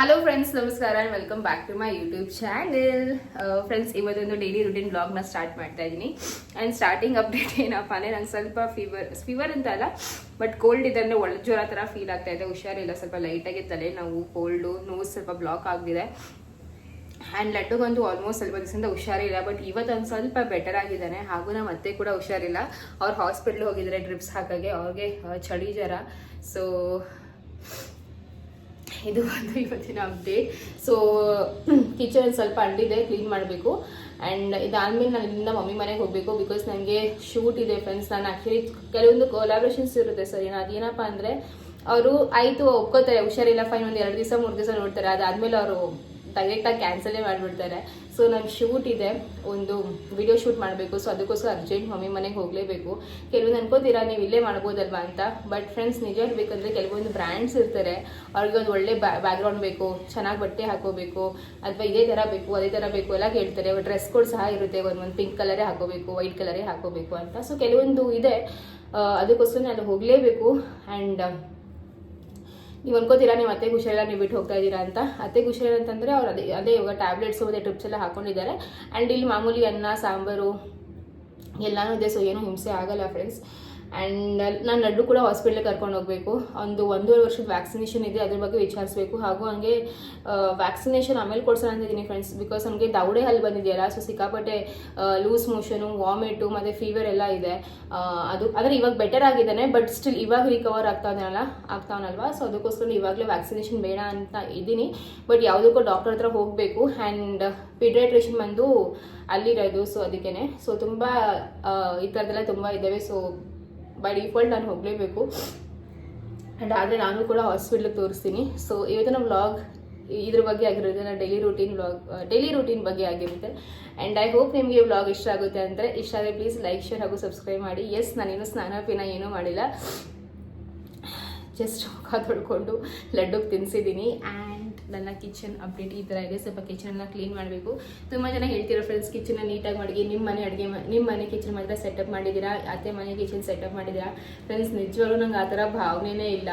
Hello friends ನಮಸ್ಕಾರ. Welcome back to my YouTube channel friends ಇವತ್ತೊಂದು daily routine ಬ್ಲಾಗ್ನ start ಮಾಡ್ತಾ ಇದ್ದೀನಿ ಆ್ಯಂಡ್ ಸ್ಟಾರ್ಟಿಂಗ್ ಅಪ್ಡೇಟ್ ಏನಪ್ಪ ಅಂದರೆ ನಂಗೆ ಸ್ವಲ್ಪ ಫೀವರ್ ಫೀವರ್ ಅಂತ ಅಲ್ಲ ಬಟ್ ಕೋಲ್ಡ್ ಇದೆ ಅಂದರೆ ಜ್ವರ ಥರ ಫೀಲ್ ಆಗ್ತಾ ಇದೆ. ಹುಷಾರಿಲ್ಲ, ಸ್ವಲ್ಪ ಲೈಟಾಗಿ ತಲೆ ನಾವು ಕೋಲ್ಡು ನೋಸ್ ಸ್ವಲ್ಪ ಬ್ಲಾಕ್ ಆಗಿದೆ ಆ್ಯಂಡ್ ಲಡ್ಡುಗಂತೂ ಆಲ್ಮೋಸ್ಟ್ ಸ್ವಲ್ಪ ದಿವಸದಿಂದ ಹುಷಾರಿಲ್ಲ ಬಟ್ ಇವತ್ತೊಂದು ಸ್ವಲ್ಪ ಬೆಟರ್ ಆಗಿದ್ದಾನೆ. ಹಾಗೂ ನಮ್ಮ ಅತ್ತೆ ಕೂಡ ಹುಷಾರಿಲ್ಲ. ಅವ್ರು ಹಾಸ್ಪಿಟ್ಲ್ ಹೋಗಿದ್ದಾರೆ ಡ್ರಿಪ್ಸ್ ಹಾಕಾಗೆ ಅವ್ರಿಗೆ ಚಳಿ ಜ್ವರ. ಸೊ ಇದು ಒಂದು ಇವತ್ತಿನ ಅಪ್ಡೇಟ್ ಸೊ ಕಿಚನ್ ಸ್ವಲ್ಪ ಅಂಡಿದೆ ಕ್ಲೀನ್ ಮಾಡಬೇಕು. ಆ್ಯಂಡ್ ಇದಾದ್ಮೇಲೆ ನಾನು ಇಲ್ಲಿಂದ ಮಮ್ಮಿ ಮನೆಗೆ ಹೋಗಬೇಕು ಬಿಕಾಸ್ ನನಗೆ ಶೂಟ್ ಇದೆ ಫ್ರೆಂಡ್ಸ್ ನಾನು ಆ್ಯಕ್ಚುಲಿ ಕೆಲವೊಂದು ಕೊಲಾಬ್ರೇಷನ್ಸ್ ಇರುತ್ತೆ ಸರ್ ಏನು ಅದೇನಪ್ಪ ಅಂದರೆ, ಅವರು ಆಯಿತು ಒಪ್ಕೋತಾರೆ, ಹುಷಾರಿಲ್ಲ ಫೈನ್ ಒಂದು ಎರಡು ದಿವಸ, ಮೂರು ದಿವಸ ನೋಡ್ತಾರೆ. ಅದಾದಮೇಲೆ ಅವರು ಡೈರೆಕ್ಟಾಗಿ ಕ್ಯಾನ್ಸಲೇ ಮಾಡಿಬಿಡ್ತಾರೆ. ಸೊ ನನ್ನ ಶೂಟ್ ಇದೆ. ಒಂದು ವಿಡಿಯೋ ಶೂಟ್ ಮಾಡಬೇಕು. ಸೊ ಅದಕ್ಕೋಸ್ಕರ ಅರ್ಜೆಂಟ್ ಮಮ್ಮಿ ಮನೆಗೆ ಹೋಗಲೇಬೇಕು. ಕೆಲವೊಂದು ಅನ್ಕೋತೀರಾ, ನೀವು ಇಲ್ಲೇ ಮಾಡ್ಬೋದಲ್ವಾ ಅಂತ. ಬಟ್ ಫ್ರೆಂಡ್ಸ್ ನಿಜ ಇರಬೇಕಂದ್ರೆ ಕೆಲವೊಂದು ಬ್ರ್ಯಾಂಡ್ಸ್ ಇರ್ತಾರೆ. ಅವ್ರಿಗೆ ಒಂದು ಒಳ್ಳೆ ಬ್ಯಾಕ್ಗ್ರೌಂಡ್ ಬೇಕು. ಚೆನ್ನಾಗಿ ಬಟ್ಟೆ ಹಾಕೋಬೇಕು. ಅಥವಾ ಇದೇ ಥರ ಬೇಕು, ಅದೇ ಥರ ಬೇಕು ಎಲ್ಲ ಕೇಳ್ತಾರೆ. ಡ್ರೆಸ್ ಕೋಡ್ ಸಹ ಇರುತ್ತೆ. ಒಂದು ಒಂದು ಪಿಂಕ್ ಕಲರೇ ಹಾಕೋಬೇಕು ವೈಟ್ ಕಲರೇ ಹಾಕೋಬೇಕು ಅಂತ. ಸೊ ಕೆಲವೊಂದು ಇದೆ. ಅದಕ್ಕೋಸ್ಕರ ನಾನು ಹೋಗಲೇಬೇಕು. ಆ್ಯಂಡ್ ನೀವು ಅನ್ಕೋತೀರಾ, ನೀವು ಅತ್ತೆ ಹುಷಾರಿಲ್ಲ ನೀವು ಬಿಟ್ಟು ಹೋಗ್ತಾ ಇದ್ದೀರಾ ಅಂತ? ಅತ್ತೆ ಹುಷಾರಿಲ್ಲ ಅಂತಂದರೆ ಅವ್ರು ಅದೇ ಅದೇ ಇವಾಗ ಟ್ಯಾಬ್ಲೆಟ್ಸು ಮತ್ತು ಟ್ರಿಪ್ಸ್ ಎಲ್ಲ ಹಾಕೊಂಡಿದ್ದಾರೆ. ಆ್ಯಂಡ್ ಇಲ್ಲಿ ಮಾಮೂಲಿ ಅನ್ನ, ಸಾಂಬಾರು ಎಲ್ಲನೂ ಇದೆ ಸೊ ಏನೂ ಹಿಂಸೆ ಆಗಲ್ಲ ಫ್ರೆಂಡ್ಸ್ ಆ್ಯಂಡ್ ನಾನು ನಡು ಕೂಡ ಹಾಸ್ಪಿಟ್ಲಿಗೆ ಕರ್ಕೊಂಡು ಹೋಗಬೇಕು. ಒಂದು ಒಂದೂವರೆ ವರ್ಷದ ವ್ಯಾಕ್ಸಿನೇಷನ್ ಇದೆ, ಅದ್ರ ಬಗ್ಗೆ ವಿಚಾರಿಸಬೇಕು. ಹಾಗೂ ಹಂಗೆ ವ್ಯಾಕ್ಸಿನೇಷನ್ ಆಮೇಲೆ ಕೊಡ್ಸೋಣ ಅಂತಿದ್ದೀನಿ ಫ್ರೆಂಡ್ಸ್ ಬಿಕಾಸ್ ನನಗೆ ದೌಡೆ ಹಲ್ಲಿ ಬಂದಿದೆಯಲ್ಲ ಸೊ ಸಿಕ್ಕಾಪಟ್ಟೆ ಲೂಸ್ ಮೋಷನು ವಾಮಿಟು ಮತ್ತು ಫೀವರ್ ಎಲ್ಲ ಇದೆ. ಅದು, ಆದರೆ ಇವಾಗ ಬೆಟರ್ ಆಗಿದ್ದಾನೆ ಬಟ್ ಸ್ಟಿಲ್ ಇವಾಗ ರಿಕವರ್ ಆಗ್ತಾವನಲ್ಲ ಆಗ್ತಾವನಲ್ವಾ ಸೊ ಅದಕ್ಕೋಸ್ಕರ ಇವಾಗಲೇ ವ್ಯಾಕ್ಸಿನೇಷನ್ ಬೇಡ ಅಂತ ಇದ್ದೀನಿ. ಬಟ್ ಯಾವುದಕ್ಕೂ ಡಾಕ್ಟರ್ ಹತ್ರ ಹೋಗಬೇಕು. ಆ್ಯಂಡ್ ಪಿಡ್ರೇಟ್ರೇಷನ್ ಬಂದು ಅಲ್ಲಿರೋದು ಸೊ ಅದಕ್ಕೇ ಸೊ ತುಂಬ ಈ ಥರದ್ದೆಲ್ಲ ತುಂಬ ಇದ್ದಾವೆ. ಸೊ ಬೈ ಡಿಫಾಲ್ಟ್ ನಾನು ಹೋಗಲೇಬೇಕು. ಆ್ಯಂಡ್ ಆದರೆ ನಾನು ಕೂಡ ಹಾಸ್ಪಿಟ್ಲಿಗೆ ತೋರಿಸ್ತೀನಿ. ಸೊ ಇವತ್ತಿನ ವ್ಲಾಗ್ ಇದ್ರ ಬಗ್ಗೆ ಆಗಿರುತ್ತೆ ನನ್ನ daily routine vlog daily routine ಬಗ್ಗೆ ಆಗಿರುತ್ತೆ. ಆ್ಯಂಡ್ ಐ ಹೋಪ್ ನಿಮಗೆ ವ್ಲಾಗ್ ಇಷ್ಟ ಆಗುತ್ತೆ ಅಂದರೆ ಇಷ್ಟ ಆದರೆ ಪ್ಲೀಸ್ ಲೈಕ್ ಶೇರ್ ಹಾಗೂ ಸಬ್ಸ್ಕ್ರೈಬ್ ಮಾಡಿ. ಎಸ್ ನಾನೇನು ಸ್ನಾನ, ಪಿನ ಏನೂ ಮಾಡಿಲ್ಲ. ಜಸ್ಟ್ ಮುಖ ತೊಳ್ಕೊಂಡು ಲಡ್ಡುಗೆ ತಿನ್ನಿಸಿದ್ದೀನಿ ಆ್ಯಂಡ್ ನನ್ನ ಕಿಚನ್ ಅಪ್ಡೇಟ್ ಈ ಥರ ಇದೆ. ಸ್ವಲ್ಪ ಕಿಚನನ್ನ ಕ್ಲೀನ್ ಮಾಡಬೇಕು. ತುಂಬ ಜನ ಹೇಳ್ತೀರಾ ಫ್ರೆಂಡ್ಸ್ ಕಿಚನ್ನ ನೀಟಾಗಿ ಮಾಡಿ ನಿಮ್ಮ ಮನೆ ಅಡುಗೆ ನಿಮ್ಮ ಮನೆ ಕಿಚನ್ ಮಾತ್ರ ಸೆಟಪ್ ಮಾಡಿದ್ದೀರಾ? ಅತ್ತೆ ಮನೆ ಕಿಚನ್ ಸೆಟಪ್ ಮಾಡಿದ್ದೀರಾ? ಫ್ರೆಂಡ್ಸ್ ನಿಜವಾಗ್ಲೂ ನಂಗೆ ಆ ಥರ ಭಾವನೆನೇ ಇಲ್ಲ.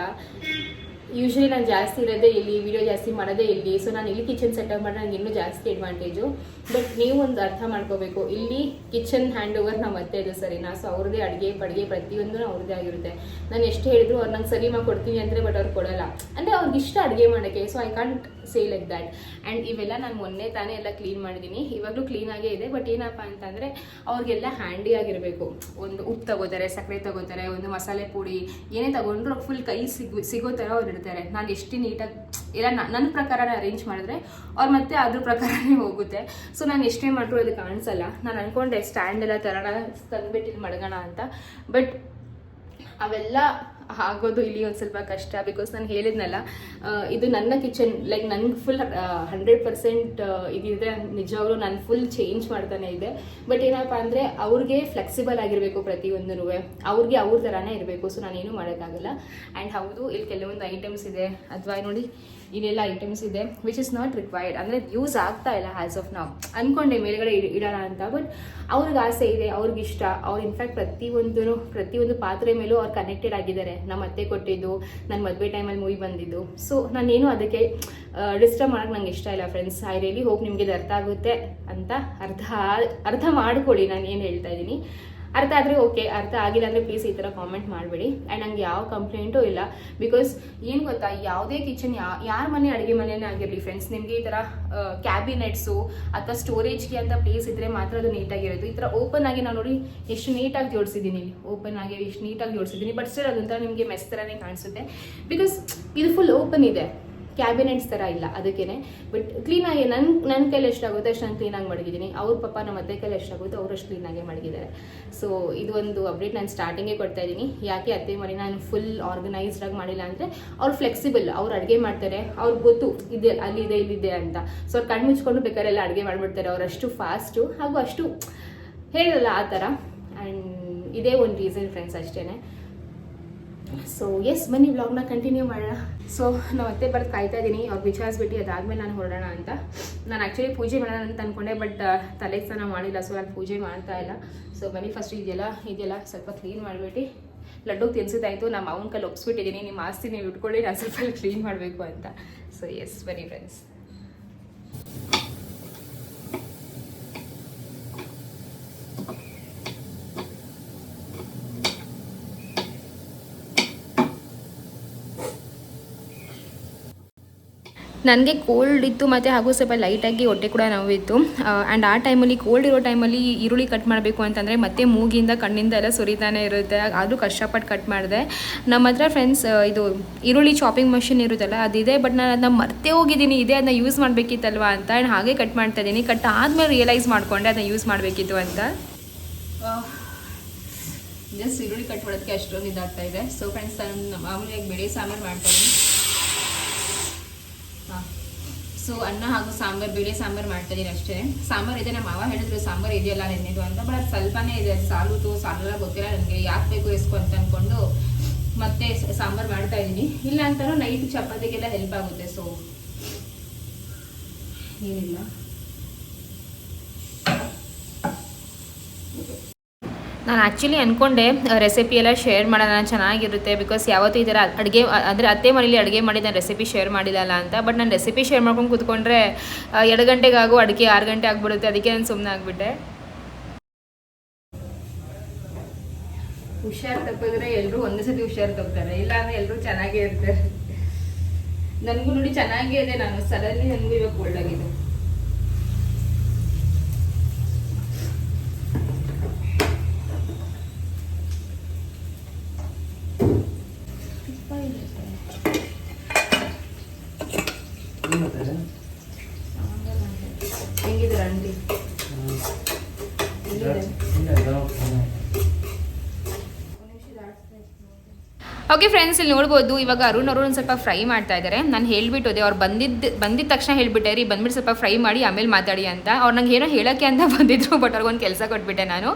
ಯೂಶ್ವಲಿ ನಾನು ಜಾಸ್ತಿ ಇರೋದೇ ಇಲ್ಲಿ ವಿಡಿಯೋ ಜಾಸ್ತಿ ಮಾಡೋದೇ ಇಲ್ಲಿ. ಸೊ ನಾನು ಇಲ್ಲಿ ಕಿಚನ್ ಸೆಟಪ್ ಮಾಡಿದ್ರೆ ನನಗೆ ಇನ್ನೂ ಜಾಸ್ತಿ ಅಡ್ವಾಂಟೇಜು ಬಟ್ ನೀವು ಒಂದು ಅರ್ಥ ಮಾಡ್ಕೋಬೇಕು. ಇಲ್ಲಿ ಕಿಚನ್ ಹ್ಯಾಂಡ್ ಓವರ್ ನಮ್ಮ ಅತ್ತೆ ಇದು ಸರಿನಾ ಸೊ ಅವ್ರದ್ದೇ ಅಡುಗೆ, ಪಡುಗೆ ಪ್ರತಿಯೊಂದು ಅವ್ರದ್ದೇ ಆಗಿರುತ್ತೆ. ನಾನು ಎಷ್ಟು ಹೇಳಿದ್ರು ಅವ್ರು ನಂಗೆ ಸರಿ ಮಾಡಿ ಕೊಡ್ತೀನಿ ಅಂದರೆ ಬಟ್ ಅವ್ರು ಕೊಡೋಲ್ಲ. ಅಂದರೆ ಅವ್ರಿಗೆ ಇಷ್ಟ ಅಡುಗೆ ಮಾಡೋಕ್ಕೆ. So I can't say like that and ಇವೆಲ್ಲ ನಾನು ಮೊನ್ನೆ ತಾನೇ ಎಲ್ಲ ಕ್ಲೀನ್ ಮಾಡಿದ್ದೀನಿ ಇವಾಗಲೂ ಕ್ಲೀನಾಗೇ ಇದೆ ಬಟ್ ಏನಪ್ಪ ಅಂತಂದರೆ ಅವ್ರಿಗೆಲ್ಲ ಹ್ಯಾಂಡಿ ಆಗಿರಬೇಕು. ಒಂದು ಉಪ್ಪು ತಗೋತಾರೆ, ಸಕ್ಕರೆ ತಗೋತಾರೆ, ಒಂದು ಮಸಾಲೆ ಪುಡಿ, ಏನೇ ತಗೊಂಡ್ರು ಫುಲ್ ಕೈ ಸಿಗು, ಸಿಗೋ ಥರ ಅವ್ರು ಇರ್ತಾರೆ ನಾನು ಎಷ್ಟು ನೀಟಾಗಿ ಇಲ್ಲ, ನ- ನನ್ನ ಪ್ರಕಾರನೇ ಅರೇಂಜ್ ಮಾಡಿದ್ರೆ ಅವ್ರು ಮತ್ತೆ ಅದ್ರ ಪ್ರಕಾರನೇ ಹೋಗುತ್ತೆ. ಸೊ ನಾನು ಎಷ್ಟೇ ಮಾಡಿದ್ರು ಅದು ಕಾಣಿಸಲ್ಲ. ನಾನು ಅಂದ್ಕೊಂಡೆ ಸ್ಟ್ಯಾಂಡ್ ಎಲ್ಲ ತರೋಣ, ತಂದ್ಬಿಟ್ಟು ಇದು ಮಡಗೋಣ ಅಂತ. ಬಟ್ ಅವೆಲ್ಲ ಆಗೋದು ಇಲ್ಲಿ ಒಂದು ಸ್ವಲ್ಪ ಕಷ್ಟ ಬಿಕಾಸ್ ನಾನು ಹೇಳಿದ್ನಲ್ಲ ಇದು ನನ್ನ ಕಿಚನ್ ಲೈಕ್ ನನಗೆ ಫುಲ್ ಹಂಡ್ರೆಡ್ ಪರ್ಸೆಂಟ್ ಇದಿದೆ ನಿಜವಾಗ್ಲೂ ನಾನು ಫುಲ್ ಚೇಂಜ್ ಮಾಡ್ತಾನೆ ಇದೆ. ಬಟ್ ಏನಪ್ಪ ಅಂದರೆ ಅವ್ರಿಗೆ ಫ್ಲೆಕ್ಸಿಬಲ್ ಆಗಿರಬೇಕು ಪ್ರತಿಯೊಂದೂ ಅವ್ರಿಗೆ ಅವ್ರ ಥರನೇ ಇರಬೇಕು ಸೊ ನಾನೇನು ಮಾಡೋಕ್ಕಾಗಲ್ಲ. ಆ್ಯಂಡ್ ಹೌದು, ಇಲ್ಲಿ ಕೆಲವೊಂದು ಐಟಮ್ಸ್ ಇದೆ. ಅಥವಾ ನೋಡಿ. ಇಲ್ಲೆಲ್ಲ ಐಟಮ್ಸ್ ಇದೆ ವಿಚ್ ಇಸ್ ನಾಟ್ ರಿಕ್ವೈರ್ಡ್ ಅಂದರೆ ಯೂಸ್ ಆಗ್ತಾ ಇಲ್ಲ ಆ್ಯಸ್ ಆಫ್ ನಾವು ಅನ್ಕೊಂಡೆ ಮೇಲ್ಗಡೆ ಇಡ್- ಇಡೋಣ ಅಂತ ಬಟ್ ಅವ್ರಿಗೆ ಆಸೆ ಇದೆ, ಅವ್ರಿಗೆ ಇಷ್ಟ. ಅವ್ರು ಇನ್ಫ್ಯಾಕ್ಟ್ ಪ್ರತಿಯೊಂದು ಪ್ರತಿಯೊಂದು ಪಾತ್ರೆ ಮೇಲೂ ಅವ್ರು ಕನೆಕ್ಟೆಡ್ ಆಗಿದ್ದಾರೆ. ನಮ್ಮ ಅತ್ತೆ ಕೊಟ್ಟಿದ್ದು ನನ್ನ ಮದುವೆ ಟೈಮಲ್ಲಿ ಮೂವಿ ಬಂದಿದ್ದು. ಸೊ ನಾನೇನು ಅದಕ್ಕೆ ಡಿಸ್ಟರ್ಬ್ ಮಾಡೋಕ್ಕೆ ನಂಗೆ ಇಷ್ಟ ಇಲ್ಲ ಫ್ರೆಂಡ್ಸ್ ಐ ರಿಯಲಿ ಹೋಗಿ ನಿಮಗೆ ಇದು ಅರ್ಥ ಆಗುತ್ತೆ ಅಂತ ಅರ್ಥ ಅರ್ಥ ಮಾಡ್ಕೊಳ್ಳಿ. ನಾನು ಏನು ಹೇಳ್ತಾ ಇದ್ದೀನಿ. ಅರ್ಥ ಆದರೆ ಓಕೆ ಅರ್ಥ ಆಗಿಲ್ಲ ಅಂದರೆ ಪ್ಲೀಸ್ ಈ ಥರ ಕಾಮೆಂಟ್ ಮಾಡಬೇಡಿ. ಆ್ಯಂಡ್ ನಂಗೆ ಯಾವ ಕಂಪ್ಲೇಂಟೂ ಇಲ್ಲ. ಬಿಕಾಸ್ ಏನು ಗೊತ್ತಾ, ಯಾವುದೇ ಕಿಚನ್ ಯಾ, ಯಾರ ಮನೆ ಅಡುಗೆ ಮನೆಯೇ ಆಗಿರಲಿ ಫ್ರೆಂಡ್ಸ್ ನಿಮಗೆ ಈ ಥರ ಕ್ಯಾಬಿನೆಟ್ಸು ಅಥವಾ ಸ್ಟೋರೇಜ್ಗೆ ಅಂತ ಪ್ಲೇಸ್ ಇದ್ದರೆ ಮಾತ್ರ ಅದು ನೀಟಾಗಿರೋದು ಈ ಥರ ಓಪನ್ ಆಗಿ ನಾನು ನೋಡಿ ಎಷ್ಟು ನೀಟಾಗಿ ಜೋಡಿಸಿದ್ದೀನಿ. ಓಪನ್ ಆಗಿ ಎಷ್ಟು ನೀಟಾಗಿ ಜೋಡಿಸಿದ್ದೀನಿ ಬಟ್ ಸ್ಟಿಲ್ ಅದೊಂಥರ ನಿಮಗೆ ಮೆಸ್ ಥರನೇ ಕಾಣಿಸುತ್ತೆ. ಬಿಕಾಸ್ ಇದು ಫುಲ್ ಓಪನ್ ಇದೆ. ಕ್ಯಾಬಿನೆಟ್ಸ್ ಥರ ಇಲ್ಲ, ಅದಕ್ಕೇನೆ. ಬಟ್ ಕ್ಲೀನಾಗಿ ನನ್ನ ನನ್ನ ಕೈಲಿ ಎಷ್ಟಾಗುತ್ತೆ ಅಷ್ಟು ನಾನು ಕ್ಲೀನಾಗಿ ಮಡಗಿದ್ದೀನಿ. ಅವ್ರ ಪಾಪ ನಮ್ಮ ಅತ್ತೆ ಕೈಲಿ ಎಷ್ಟಾಗುತ್ತೆ ಅವ್ರು ಅಷ್ಟು ಕ್ಲೀನಾಗಿ ಮಡಗಿದ್ದಾರೆ. ಸೊ ಇದು ಒಂದು ಅಪ್ಡೇಟ್ ನಾನು ಸ್ಟಾರ್ಟಿಂಗೇ ಕೊಡ್ತಾ ಇದ್ದೀನಿ. ಯಾಕೆ ಅತ್ತೆ ಮನೆ ನಾನು ಫುಲ್ ಆರ್ಗನೈಸ್ಡ್ ಆಗಿ ಮಾಡಿಲ್ಲ ಅಂದರೆ, ಅವ್ರು ಫ್ಲೆಕ್ಸಿಬಲ್ ಅವ್ರು ಅಡುಗೆ ಮಾಡ್ತಾರೆ. ಅವ್ರಿಗೆ ಗೊತ್ತು, ಇದೆ ಅಲ್ಲಿದೆ ಇಲ್ಲಿದೆ ಅಂತ. ಸೊ ಅವ್ರು ಕಣ್ಣು ಮುಚ್ಕೊಂಡು ಬೇಕಾದ್ರೆ ಎಲ್ಲ ಅಡುಗೆ ಮಾಡಿಬಿಡ್ತಾರೆ. ಅವ್ರು ಅಷ್ಟು ಫಾಸ್ಟು ಹಾಗೂ ಅಷ್ಟು, ಹೇಳಲ್ಲ ಆ ಥರ ಆ್ಯಂಡ್ ಇದೇ ಒಂದು ರೀಸನ್ ಫ್ರೆಂಡ್ಸ್ ಅಷ್ಟೇ ಸೊ ಎಸ್ ಬನ್ನಿ ವ್ಲಾಗ್ನ ಕಂಟಿನ್ಯೂ ಮಾಡೋಣ. ಸೊ ನಾವು ಅತ್ತೆ ಬರೋದು ಕಾಯ್ತಾ ಇದ್ದೀನಿ ಅವ್ರು ವಿಚಾರಿಸ್ಬಿಟ್ಟು ಅದಾದ್ಮೇಲೆ ನಾನು ಹೊರಡೋಣ ಅಂತ. ನಾನು ಆ್ಯಕ್ಚುಲಿ ಪೂಜೆ ಮಾಡೋಣ ಅಂತ ಅಂದ್ಕೊಂಡೆ ಬಟ್ ತಲೆ ಸ್ನಾನ ಮಾಡಿಲ್ಲ ಸೊ ನಾನು ಪೂಜೆ ಮಾಡ್ತಾ ಇಲ್ಲ. ಸೊ ಬನ್ನಿ ಫಸ್ಟ್ ಇದೆಲ್ಲ ಇದೆಲ್ಲ ಸ್ವಲ್ಪ ಕ್ಲೀನ್ ಮಾಡಿಬಿಟ್ಟು, ಲಡ್ಡು ತಿನ್ಸಿದ್ದಾಯಿತು. ನಮ್ಮ ಅವನ ಕಲ್ಲಿ ಒಪ್ಸ್ಬಿಟ್ಟಿದ್ದೀನಿ ನಿಮ್ಮ ಆಸ್ತಿ ನೀವು ಇಟ್ಕೊಳ್ಳಿ, ನಾನು ಸ್ವಲ್ಪ ಕ್ಲೀನ್ ಮಾಡಬೇಕು ಅಂತ. ಸೊ ಎಸ್ ಬನ್ನಿ ಫ್ರೆಂಡ್ಸ್ ನನಗೆ ಕೋಲ್ಡ್ ಇತ್ತು ಮತ್ತು ಹಾಗೂ ಸ್ವಲ್ಪ ಲೈಟಾಗಿ ಹೊಟ್ಟೆ ಕೂಡ ನೋವಿತ್ತು. ಆ್ಯಂಡ್ ಆ ಟೈಮಲ್ಲಿ ಕೋಲ್ಡ್ ಇರೋ ಟೈಮಲ್ಲಿ ಈರುಳ್ಳಿ ಕಟ್ ಮಾಡಬೇಕು ಅಂತಂದರೆ ಮತ್ತೆ ಮೂಗಿಂದ ಕಣ್ಣಿಂದ ಎಲ್ಲ ಸುರಿತಾನೆ ಇರುತ್ತೆ. ಆದರೂ ಕಷ್ಟಪಟ್ಟು ಕಟ್ ಮಾಡಿದೆ. ನಮ್ಮ ಹತ್ರ ಫ್ರೆಂಡ್ಸ್ ಇದು ಈರುಳ್ಳಿ ಚಾಪಿಂಗ್ ಮಷಿನ್ ಇರುತ್ತಲ್ಲ, ಅದಿದೆ ಬಟ್ ನಾನು ಅದನ್ನ ಮರ್ತೇ ಹೋಗಿದ್ದೀನಿ. ಇದೆ ಅದನ್ನ ಯೂಸ್ ಮಾಡಬೇಕಿತ್ತಲ್ವ ಅಂತ ಆ್ಯಂಡ್ ಹಾಗೆ ಕಟ್ ಮಾಡ್ತಾ ಇದ್ದೀನಿ. ಕಟ್ ಆದಮೇಲೆ ರಿಯಲೈಸ್ ಮಾಡಿಕೊಂಡೆ ಅದನ್ನ ಯೂಸ್ ಮಾಡಬೇಕಿತ್ತು ಅಂತ. ಜಸ್ಟ್ ಈರುಳ್ಳಿ ಕಟ್ ಮಾಡೋದಕ್ಕೆ ಅಷ್ಟೊಂದು ಇದಾಗ್ತಾ ಇದೆ. ಸೊ ಫ್ರೆಂಡ್ಸ್ ನಾನು ಮಾಮೂಲಿಯಾಗಿ ಬೆಳೆ ಸಾಂಬಾರು ಮಾಡ್ತಾ ಇದ್ದೀನಿ. ಸೊ ಅನ್ನ ಹಾಗೂ ಸಾಂಬಾರು, ಬೇಳೆ ಸಾಂಬಾರು ಮಾಡ್ತಾ ಇದೀನಿ ಅಷ್ಟೇ. ಸಾಂಬಾರು ಇದೆ, ನಮ್ಮ ಮಾವ ಹೇಳಿದ್ರು, ಸಾಂಬಾರು ಇದೆಯಲ್ಲ ನೆನ್ನೆದು ಅಂತ. ಬಟ್ ಅದು ಸ್ವಲ್ಪನೇ ಇದೆ, ಅದು ಸಾಲುತು ಸಾಲ ಗೊತ್ತಿಲ್ಲ ನನಗೆ. ಯಾಕೆ ಬೇಕು ಎಸ್ಕೊ ಅಂತ ಅನ್ಕೊಂಡು ಮತ್ತೆ ಸಾಂಬಾರು ಸಾಂಬಾರ್ ಮಾಡ್ತಾ ಇದ್ದೀನಿ ಇಲ್ಲ ಅಂತಾನು ನೈಟ್ ಚಪಾತಿಗೆಲ್ಲ ಹೆಲ್ಪ್ ಆಗುತ್ತೆ ಸೊ ಏನಿಲ್ಲ. ನಾನು ಆ್ಯಕ್ಚುಲಿ ಅಂದ್ಕೊಂಡೆ ರೆಸಿಪಿ ಎಲ್ಲ ಶೇರ್ ಮಾಡೋಣ, ಚೆನ್ನಾಗಿರುತ್ತೆ ಬಿಕಾಸ್ ಯಾವತ್ತೂ ಈ ಥರ ಅಡುಗೆ ಅಂದರೆ ಅತ್ತೆ ಮನೇಲಿ ಅಡುಗೆ ಮಾಡಿ ನಾನು ರೆಸಿಪಿ ಶೇರ್ ಮಾಡಿಲ್ಲಲ್ಲ ಅಂತ ಬಟ್ ನಾನು ರೆಸಿಪಿ ಶೇರ್ ಮಾಡ್ಕೊಂಡು ಕೂತ್ಕೊಂಡ್ರೆ ಎರಡು ಗಂಟೆಗಾಗೋ ಅಡುಗೆ ಆರು ಗಂಟೆ ಆಗಿಬಿಡುತ್ತೆ, ಅದಕ್ಕೆ ನಾನು ಸುಮ್ಮನೆ ಆಗಿಬಿಟ್ಟೆ. ಹುಷಾರು ತಪ್ಪಿದ್ರೆ ಎಲ್ಲರೂ ಒಂದೇ ಸತಿ ಹುಷಾರು ತಪ್ತಾರೆ ಇಲ್ಲ ಅಂದರೆ ಎಲ್ಲರೂ ಚೆನ್ನಾಗೇ ಇರ್ತಾರೆ. ನನಗೂ ನೋಡಿ ಚೆನ್ನಾಗೇ ಇದೆ ನಾನು ಸಡನ್ಲಿ ನನಗೂ ಇವಾಗ ಕೋಲ್ಡ್ ಆಗಿದೆ ಹೆಂಗಿದ್ರೆ ಅಂಡಿ ಓಕೆ ಫ್ರೆಂಡ್ಸ್ ಇಲ್ಲಿ ನೋಡ್ಬೋದು, ಇವಾಗ ಅರುಣ್ ಅವರು ಒಂದು ಸ್ವಲ್ಪ ಫ್ರೈ ಮಾಡ್ತಾ ಇದ್ದಾರೆ ನಾನು ಹೇಳ್ಬಿಟ್ಟೋದೆ ಅವ್ರು ಬಂದಿದ್ದು ಬಂದಿದ್ದ ತಕ್ಷಣ ಹೇಳ್ಬಿಟ್ಟೆ, ರೀ ಬಂದ್ಬಿಟ್ಟು ಸ್ವಲ್ಪ ಫ್ರೈ ಮಾಡಿ, ಆಮೇಲೆ ಮಾತಾಡಿ ಅಂತ. ಅವ್ರು ನಂಗೆ ಏನೋ ಹೇಳೋಕ್ಕೆ ಅಂತ ಬಂದಿದ್ರು ಬಟ್ ಅವ್ರಿಗೊಂದು ಕೆಲಸ ಕೊಟ್ಬಿಟ್ಟೆ ನಾನು.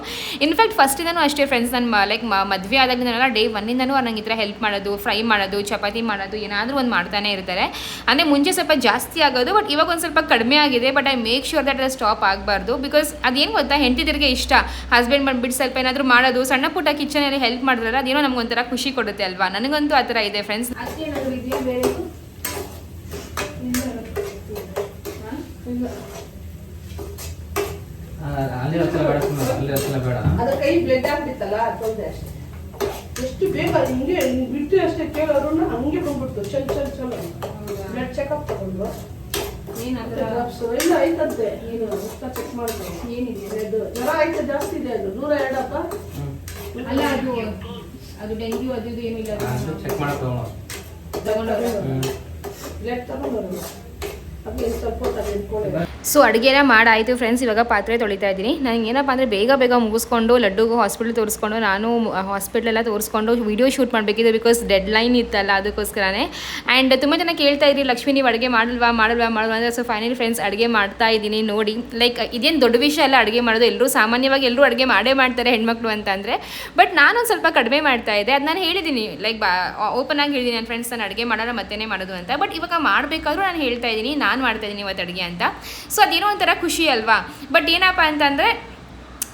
ಇನ್ಫ್ಯಾಕ್ಟ್ ಫಸ್ಟಿಂದನೂ ಅಷ್ಟೇ ಫ್ರೆಂಡ್ಸ್ ನನ್ನ ಲೈಕ್ ಮದುವೆ ಆದಾಗಿಂದನಲ್ಲ ಡೇ ಒನ್ನಿಂದನೂ ಅವ್ರು ನಂಗೆ ಈ ಥರ ಹೆಲ್ಪ್ ಮಾಡೋದು ಫ್ರೈ ಮಾಡೋದು, ಚಪಾತಿ ಮಾಡೋದು, ಏನಾದರೂ ಒಂದು ಮಾಡ್ತಾನೆ ಇರ್ತಾರೆ. ಅಂದರೆ ಮುಂಚೆ ಸ್ವಲ್ಪ ಜಾಸ್ತಿ ಆಗೋದು ಬಟ್ ಇವಾಗ ಒಂದು ಸ್ವಲ್ಪ ಕಡಿಮೆ ಆಗಿದೆ but I make sure that ಅದು ಸ್ಟಾಪ್ ಆಗಬಾರ್ದು ಬಿಕಾಸ್ ಅದೇನು ಗೊತ್ತಾ, ಹೆಂಡತಿದ್ರಿಗೆ ಇಷ್ಟ. ಹಸ್ಬೆಂಡ್ ಬಂದ್ಬಿಟ್ಟು ಸ್ವಲ್ಪ ಏನಾದರೂ ಮಾಡೋದು, ಸಣ್ಣ ಪುಟ್ಟ ಕಿಚನಲ್ಲಿ ಹೆಲ್ಪ್ ಮಾಡಿದ್ರೆ ಅದೇನೋ ನಮ್ಗೊಂಥರ ಖುಷಿ ಕೊಡುತ್ತೆ ಅಲ್ವಾ? ನನಗಂತೂ ಆ ಥರ ಇದೆ ಫ್ರೆಂಡ್ಸ್ ಎಷ್ಟು ಬೇಗ ಅದು ಹಿಂಗೆ ಬಿಟ್ಟು ಅಷ್ಟೇ ಕೇಳೋರು ಹಂಗೆ ಬಂದ್ಬಿಡ್ತು. ಚಲ್ ಚಲ್ ಚಲ್ ಬ್ಲಡ್ ಚೆಕಪ್ ತಗೊಂಡು ಇಲ್ಲ ಐತಂತೆ ಏನು? ಚೆಕ್ ಮಾಡಿದ್ರು ಏನಿದೆ? ಜ್ವರ ಐತೆ ಜಾಸ್ತಿ ಇದೆ ಅದು. ನೂರ ಎರಡಪ್ಪ? ಅಲ್ಲ ಅದು ಅದು ಡೆಂಗ್ಯೂ ಅದು ಇದು ಏನು ಇಲ್ಲ. ಚೆಕ್ ಮಾಡಕ್ ತಗೊಂಡು ಬ್ಲಡ್ ತಗೊಂಡು ಅದು ಸ್ವಲ್ಪ ಇಟ್ಕೊಳ್ಳಿ. ಸೊ ಅಡುಗೆನ ಮಾಡಾಯಿತು. ಫ್ರೆಂಡ್ಸ್ ಇವಾಗ ಪಾತ್ರೆ ತೊಳಿತಾ ಇದ್ದೀನಿ. ನನಗೆ ಏನಪ್ಪ ಅಂದರೆ ಬೇಗ ಬೇಗ ಮುಗಿಸ್ಕೊಂಡು, ಲಡ್ಡುಗೂ ಹಾಸ್ಪಿಟ್ಲ್ ತೋರಿಸ್ಕೊಂಡು, ನಾನು ಹಾಸ್ಪಿಟ್ಲೆಲ್ಲ ತೋರಿಸ್ಕೊಂಡು ವೀಡಿಯೋ ಶೂಟ್ ಮಾಡಬೇಕಿದೆ ಬಿಕಾಸ್ ಡೆಡ್ ಲೈನ್ ಇತ್ತಲ್ಲ ಅದಕ್ಕೋಸ್ಕರನೇ. ಆ್ಯಂಡ್ ತುಂಬ ಜನ ಕೇಳ್ತಾ ಇದ್ರಿ, ಲಕ್ಷ್ಮಿ, ನೀವು ಅಡುಗೆ ಮಾಡಲ್ವಾ ಮಾಡಲ್ವಾ ಮಾಡಲ್ವಾ? ಅಂದರೆ ಸೊ ಫೈನಲಿ ಫ್ರೆಂಡ್ಸ್ ಅಡುಗೆ ಮಾಡ್ತಾ ಇದ್ದೀನಿ ನೋಡಿ. ಲೈಕ್ ಇದೇನು ದೊಡ್ಡ ವಿಷಯ ಅಲ್ಲ, ಅಡುಗೆ ಮಾಡೋದು. ಎಲ್ಲರೂ ಸಾಮಾನ್ಯವಾಗಿ ಎಲ್ಲರೂ ಅಡುಗೆ ಮಾಡೇ ಮಾಡ್ತಾರೆ ಹೆಣ್ಮಕ್ಳು ಅಂತ ಅಂದರೆ. ಬಟ್ ನಾನೊಂದು ಸ್ವಲ್ಪ ಕಡಿಮೆ ಮಾಡ್ತಾ ಇದ್ದೆ. ಅದು ನಾನು ಹೇಳಿದ್ದೀನಿ. ಲೈಕ್ ಓಪನ್ ಆಗಿ ಹೇಳಿದ್ದೀನಿ. ನನ್ನ ಫ್ರೆಂಡ್ಸ್ ನಾನು ಅಡುಗೆ ಮಾಡೋಣ ಮತ್ತೇ ಮಾಡೋದು ಅಂತ. ಬಟ್ ಇವಾಗ ಮಾಡಬೇಕಾದ್ರೂ ನಾನು ಹೇಳ್ತಾ ಇದ್ದೀನಿ, ನಾನು ಮಾಡ್ತಾ ಇದ್ದೀನಿ ಇವತ್ತು ಅಡುಗೆ ಅಂತ. ಸೊ ಅದೇನೋ ಒಂಥರ ಖುಷಿ ಅಲ್ವಾ? ಬಟ್ ಏನಪ್ಪ ಅಂತಂದರೆ,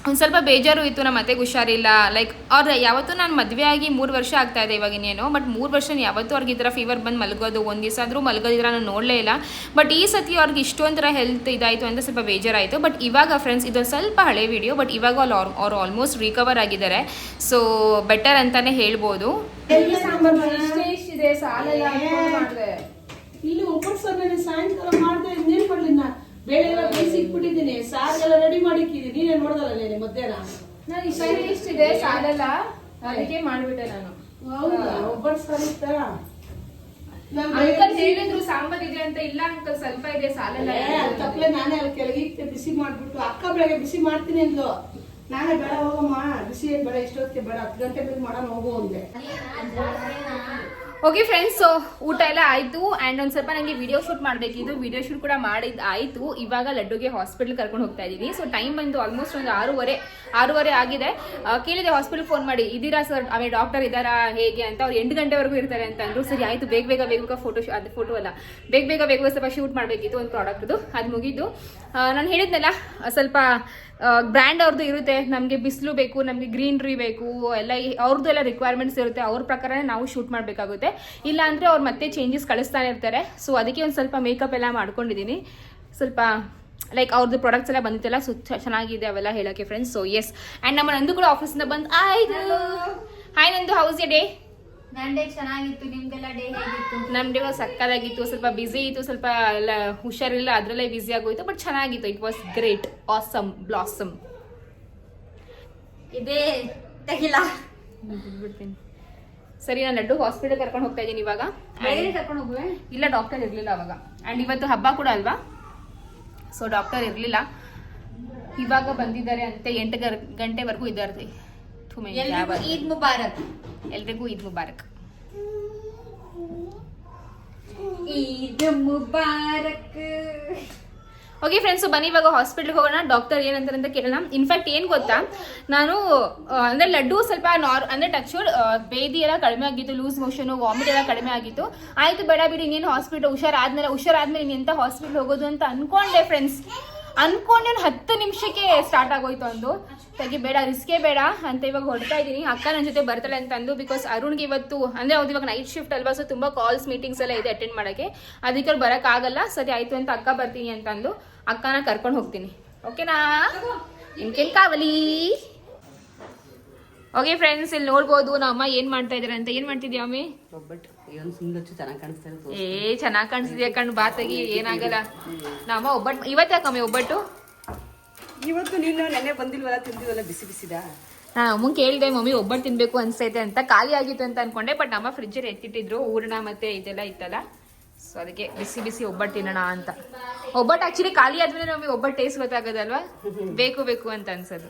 ಒಂದು ಸ್ವಲ್ಪ ಬೇಜಾರು ಇತ್ತು ನಮ್ಮ ಅತ್ತೆಗೆ ಹುಷಾರಿಲ್ಲ. ಲೈಕ್ ಅವ್ರು ಯಾವತ್ತೂ ನಾನು ಮದುವೆ ಆಗಿ ಮೂರು ವರ್ಷ ಆಗ್ತಾ ಇದೆ ಇವಾಗ ಇನ್ನೇನು. ಬಟ್ ಮೂರು ವರ್ಷ ಯಾವತ್ತೂ ಅವ್ರಿಗೆ ಈ ಥರ ಫೀವರ್ ಬಂದು ಮಲಗೋದು, ಒಂದು ದಿವಸ ಆದರೂ ಮಲಗೋದಿದ್ರೆ ನಾನು ನೋಡಲೇ ಇಲ್ಲ. ಬಟ್ ಈ ಸತಿ ಅವ್ರಿಗೆ ಇಷ್ಟೊಂಥರ ಹೆಲ್ತ್ ಇದಾಯಿತು ಅಂತ ಸ್ವಲ್ಪ ಬೇಜಾರಾಯಿತು. ಬಟ್ ಇವಾಗ ಫ್ರೆಂಡ್ಸ್ ಇದೊಂದು ಸ್ವಲ್ಪ ಹಳೆ ವಿಡಿಯೋ ಬಟ್ ಇವಾಗ ಅವ್ರು ಅವ್ರು ಆಲ್ಮೋಸ್ಟ್ ರಿಕವರ್ ಆಗಿದ್ದಾರೆ. ಸೊ ಬೆಟರ್ ಅಂತಲೇ ಹೇಳ್ಬೋದು. ಸಾಯಂಕಾಲ ಮಾಡ್ದೆ ಇನ್ನೇನ್ ಮಾಡ್ಲಿ ನಾ ಬೇಳೆ ಎಲ್ಲ ಬೇಯಿಸಿ ಇಟ್ಬಿಟ್ಟಿದ್ದೀನಿ. ಸಾರಿಗೆಲ್ಲ ರೆಡಿ ಮಾಡಿಕ್ಕಿದ್ದೀನಿ ನೀನೇನ್ ನೋಡ್ದಲ್ಲ ನೀನು ಮಧ್ಯಾಹ್ನ? ನಾನು ಇಷ್ಟ ಇಷ್ಟಿದೆ ಸಾಲಲ್ಲ ಅದಕ್ಕೆ ಮಾಡ್ಬಿಟ್ಟೆ ನಾನು. ಹೌದಾ? ಒಬ್ಬನ್ ಸಾರು ಇತ್ತಾ? ನಾನ್ ಅಂಕಲ್ ಹೇಳಿದ್ರು ಸಾಂಬಾರ್ ಇದೆ ಅಂತ. ಇಲ್ಲ ಅಂಕಲ್ ಸ್ವಲ್ಪ ಇದೆ ಸಾಲಲ್ಲ ತಪ್ಪಲೆ ನಾನೇ ಅಲ್ಲಿ ಕೆಳಗೆ ಇಟ್ಟು ಬಿಸಿ ಮಾಡ್ಬಿಟ್ಟು ಅಕ್ಕ ಬೆಳಗ್ಗೆ ಬಿಸಿ ಮಾಡ್ತೀನಿ ಅಂದ್ಲು. ನಾನೇ ಬೇಡ ಹೋಗಮ್ಮ ಬಿಸಿ ಏನ್ ಬೇಡ ಇಷ್ಟೊತ್ತಿಗೆ ಬೇಡ ಹತ್ತು ಗಂಟೆ ಬೇಕು ಮಾಡೋಣ ಹೋಗು ಅಂದೆ. ಓಕೆ ಫ್ರೆಂಡ್ಸ್ ಊಟ ಎಲ್ಲ ಆಯಿತು. ಆ್ಯಂಡ್ ಒಂದು ಸ್ವಲ್ಪ ನನಗೆ ವಿಡಿಯೋ ಶೂಟ್ ಮಾಡಬೇಕಿದ್ದು ವಿಡಿಯೋ ಶೂಟ್ ಕೂಡ ಮಾಡಿದ್ದು ಆಯಿತು. ಇವಾಗ ಲಡ್ಡುಗೆ ಹಾಸ್ಪಿಟ್ಲ್ ಕರ್ಕೊಂಡು ಹೋಗ್ತಾ ಇದ್ದೀನಿ ಸೊ ಟೈಮ್ ಬಂದು ಆಲ್ಮೋಸ್ಟ್ ಒಂದು ಆರೂವರೆ ಆರೂವರೆ ಆಗಿದೆ. ಕೇಳಿದೆ ಹಾಸ್ಪಿಟಲ್ ಫೋನ್ ಮಾಡಿ. ಇದ್ದೀರಾ ಸರ್ ಆಮೇಲೆ ಡಾಕ್ಟರ್ ಇದ್ದಾರಾ? ಹೇಗೆ ಅಂತ. ಅವ್ರು ಎಂಟು ಗಂಟೆವರೆಗೂ ಇರ್ತಾರೆ ಅಂತ ಅಂದ್ರು. ಸರಿ, ಆಯಿತು. ಬೇಗ ಬೇಗ ಬೇಗ ಬೇಗ ಫೋಟೋ ಅದು ಫೋಟೋ ಅಲ್ಲ. ಬೇಗ ಬೇಗ ಬೇಗ ಸ್ವಲ್ಪ ಶೂಟ್ ಮಾಡಬೇಕಿತ್ತು, ಒಂದು ಪ್ರಾಡಕ್ಟ್ದು ಅದು ಮುಗಿದು. ನಾನು ಹೇಳಿದ್ನಲ್ಲ, ಸ್ವಲ್ಪ ಬ್ರ್ಯಾಂಡ್ ಅವ್ರದ್ದು ಇರುತ್ತೆ. ನಮಗೆ ಬಿಸಿಲು ಬೇಕು ನಮಗೆ ಗ್ರೀನ್ರಿ ಬೇಕು ಎಲ್ಲ ಅವ್ರದ್ದು ಎಲ್ಲ ರಿಕ್ವೈರ್ಮೆಂಟ್ಸ್ ಇರುತ್ತೆ. ಅವ್ರ ಪ್ರಕಾರನೇ ನಾವು ಶೂಟ್ ಮಾಡಬೇಕಾಗುತ್ತೆ. ಇಲ್ಲ ಅಂದರೆ ಅವ್ರು ಮತ್ತೆ ಚೇಂಜಸ್ ಕಳಿಸ್ತಾನೆ ಇರ್ತಾರೆ. ಸೊ ಅದಕ್ಕೆ ಒಂದು ಸ್ವಲ್ಪ ಮೇಕಪ್ ಎಲ್ಲ ಮಾಡ್ಕೊಂಡಿದ್ದೀನಿ ಸ್ವಲ್ಪ ಲೈಕ್ ಅವ್ರದ್ದು ಪ್ರಾಡಕ್ಟ್ಸ್ ಎಲ್ಲ ಬಂದಿತ್ತಲ್ಲ ಸೊ ಚೆನ್ನಾಗಿದೆ ಅವೆಲ್ಲ ಹೇಳೋಕ್ಕೆ ಫ್ರೆಂಡ್ಸ್ ಸೊ ಎಸ್ ಆ್ಯಂಡ್ ನಮ್ಮ ನಂದು ಕೂಡ ಆಫೀಸಿಂದ ಬಂದು ಆಯ್ತು ಹಾಯ್ ನಂದು ಹೌಸ್ ಡೇ ನನ್ ಡೇ ಚೆನ್ನಾಗಿತ್ತು ನಿಮ್ದೆಲ್ಲ ಡೇ ಹೇಗಿತ್ತು? ನಮ್ಮ ಡೇ ಸಕ್ಕದಾಗಿತ್ತು ಸ್ವಲ್ಪ ಬ್ಯುಸಿ ಇತ್ತು ಸ್ವಲ್ಪ ಎಲ್ಲ ಹುಷಾರಿಲ್ಲ ಅದರಲ್ಲೇ ಬ್ಯುಸಿ ಆಗೋಯ್ತು ಬಟ್ ಚೆನ್ನಾಗಿತ್ತು. It was great awesome blossom ಇದೇ ತೆಗಿಲ್ಲ ಬಿಡ್ತೀನಿ ಸರಿ ನಾನು ಲಡ್ಡು ಹಾಸ್ಪಿಟಲ್ ಕರ್ಕೊಂಡು ಹೋಗ್ತಾ ಇದ್ದೀನಿ ಇವಾಗ. ಬೇರೆ ಕರ್ಕೊಂಡು ಹೋಗುವೆ? ಇಲ್ಲ ಡಾಕ್ಟರ್ ಇರಲಿಲ್ಲ ಅವಾಗ. ಆ್ಯಂಡ್ ಇವತ್ತು ಹಬ್ಬ ಕೂಡ ಅಲ್ವಾ? ಸೊ ಡಾಕ್ಟರ್ ಇರಲಿಲ್ಲ. ಇವಾಗ ಬಂದಿದ್ದಾರೆ ಅಂತೆ ಎಂಟು ಗಂಟೆವರೆಗೂ ಇದ್ದಾರೆ. ಥು ಮೈ ಎಲ್ರಿಗೂ ಯಾವ- ಈದ್ ಮುಬಾರಕ್ ಎಲ್ರಿಗೂ ಈದ್ ಮುಬಾರಕ್ ಈದ್ ಮುಬಾರಕ್ ಓಕೆ ಫ್ರೆಂಡ್ಸ್ ಬನ್ನಿ ಇವಾಗ ಹಾಸ್ಪಿಟಲ್ಗೆ ಹೋಗೋಣ ಡಾಕ್ಟರ್ ಏನಂತಾರೆ ಅಂತ ಕೇಳೋಣ ಇನ್ಫ್ಯಾಕ್ಟ್ ಏನು ಗೊತ್ತಾ ನಾನು ಅಂದರೆ ಲಡ್ಡು ಸ್ವಲ್ಪ ನಾರ್ ಅಂದ್ರೆ ಟಚ್ವುಡ್ ಬೇದಿ ಎಲ್ಲ ಕಡಿಮೆ ಆಗಿತ್ತು ಲೂಸ್ ಮೋಷನು ವಾಮಿಟ್ ಎಲ್ಲ ಕಡಿಮೆ ಆಗಿತ್ತು ಆಯಿತು ಬೇಡ ಬಿಡಿ ಇನ್ನೇನು ಹಾಸ್ಪಿಟಲ್ ಹುಷಾರಾದ್ಮೇಲೆ ಹುಷಾರಾದ್ಮೇಲೆ ಇನ್ನೆಂಥ ಹಾಸ್ಪಿಟ್ಲ್ ಹಾಸ್ಪಿಟಲ್ ಹೋಗೋದು ಅಂತ ಅನ್ಕೊಂಡೆ ಫ್ರೆಂಡ್ಸ್ ಅನ್ಕೊಂಡೆ ಒಂದು ಹತ್ತು ನಿಮಿಷಕ್ಕೆ ಸ್ಟಾರ್ಟ್ ಆಗೋಯ್ತು ಅಂದು. ತೆಗಿ ಬೇಡ ರಿಸ್ಕೇ ಬೇಡ ಅಂತ ಇವಾಗ ಹೊಡ್ತಾ ಇದ್ದೀನಿ. ಅಕ್ಕ ನನ್ನ ಜೊತೆ ಬರ್ತಾಳೆ ಅಂತ ಅಂದು ಬಿಕಾಸ್ ಅರುಣ್ಗೆ ಇವತ್ತು ಅಂದ್ರೆ ಅವ್ರು ಇವಾಗ ನೈಟ್ ಶಿಫ್ಟ್ ಅಲ್ವಾ ಸೊ ತುಂಬಾ ಕಾಲ್ಸ್ ಮೀಟಿಂಗ್ಸ್ ಎಲ್ಲ ಇದೆ ಅಟೆಂಡ್ ಮಾಡೋಕ್ಕೆ. ಅದಕ್ಕೆ ಅವ್ರು ಆಗಲ್ಲ. ಸರಿ ಆಯ್ತು ಅಂತ ಅಕ್ಕ ಬರ್ತೀನಿ ಅಂತಂದು ಅಕ್ಕನ ಕರ್ಕೊಂಡು ಹೋಗ್ತೀನಿ. ಓಕೆನಾ ನಿಮ್ಗೇನ್ ಕಾವಲಿ? ಓಕೆ ಫ್ರೆಂಡ್ಸ್ ಇಲ್ಲಿ ನೋಡ್ಬೋದು ನಮ್ಮ ಅಮ್ಮ ಏನ್ ಮಾಡ್ತಾ ಇದಾರೆ ಅಂತ. ಏನ್ ಮಾಡ್ತಿದ್ಯಾ ಅಮ್ಮಿ ಏ ಚೆನ್ನಾಗ್ ಕಾಣಿಸ್ತಿದ್ಯಾ ಕಣ್ ಬಾ ತೆಗಿ ಏನಾಗಲ್ಲ. ನಮ್ಮ ಒಬ್ಬಟ್ಟು ಇವತ್ತಾ ಕಮ್ಮಿ ಒಬ್ಬಟ್ಟು? ಇವತ್ತು ನೀನು ನೆನ್ನೆ ಬಂದಿಲ್ವಲ್ಲ ತಿಂದಿವಲ್ಲ ಬಿಸಿ ಬಿಸಿದ? ನಾನು ಅಮ್ಮಂಗೆ ಕೇಳಿದೆ ಮಮ್ಮಿ ಒಬ್ಬಟ್ಟು ತಿನ್ಬೇಕು ಅನ್ಸೈತೆ ಅಂತ. ಖಾಲಿ ಆಗಿತ್ತು ಅಂತ ಅನ್ಕೊಂಡೆ ಬಟ್ ನಮ್ಮ ಫ್ರಿಜ್ಜಲ್ಲಿ ಎತ್ತಿಟ್ಟಿದ್ರು ಊರಣ ಮತ್ತೆ ಇದೆಲ್ಲ ಇತ್ತಲ್ಲ. ಸೊ ಅದಕ್ಕೆ ಬಿಸಿ ಬಿಸಿ ಒಬ್ಬಟ್ಟು ತಿನ್ನೋಣ ಅಂತ. ಒಬ್ಬಟ್ಟು ಆಕ್ಚುಲಿ ಖಾಲಿ ಆದ್ಮೇಲೆ ಮಮ್ಮಿ ಒಬ್ಬಟ್ಟು ಟೇಸ್ಟ್ ಗೊತ್ತಾಗೋದಲ್ವಾ? ಬೇಕು ಬೇಕು ಅಂತ ಅನ್ಸೋದು.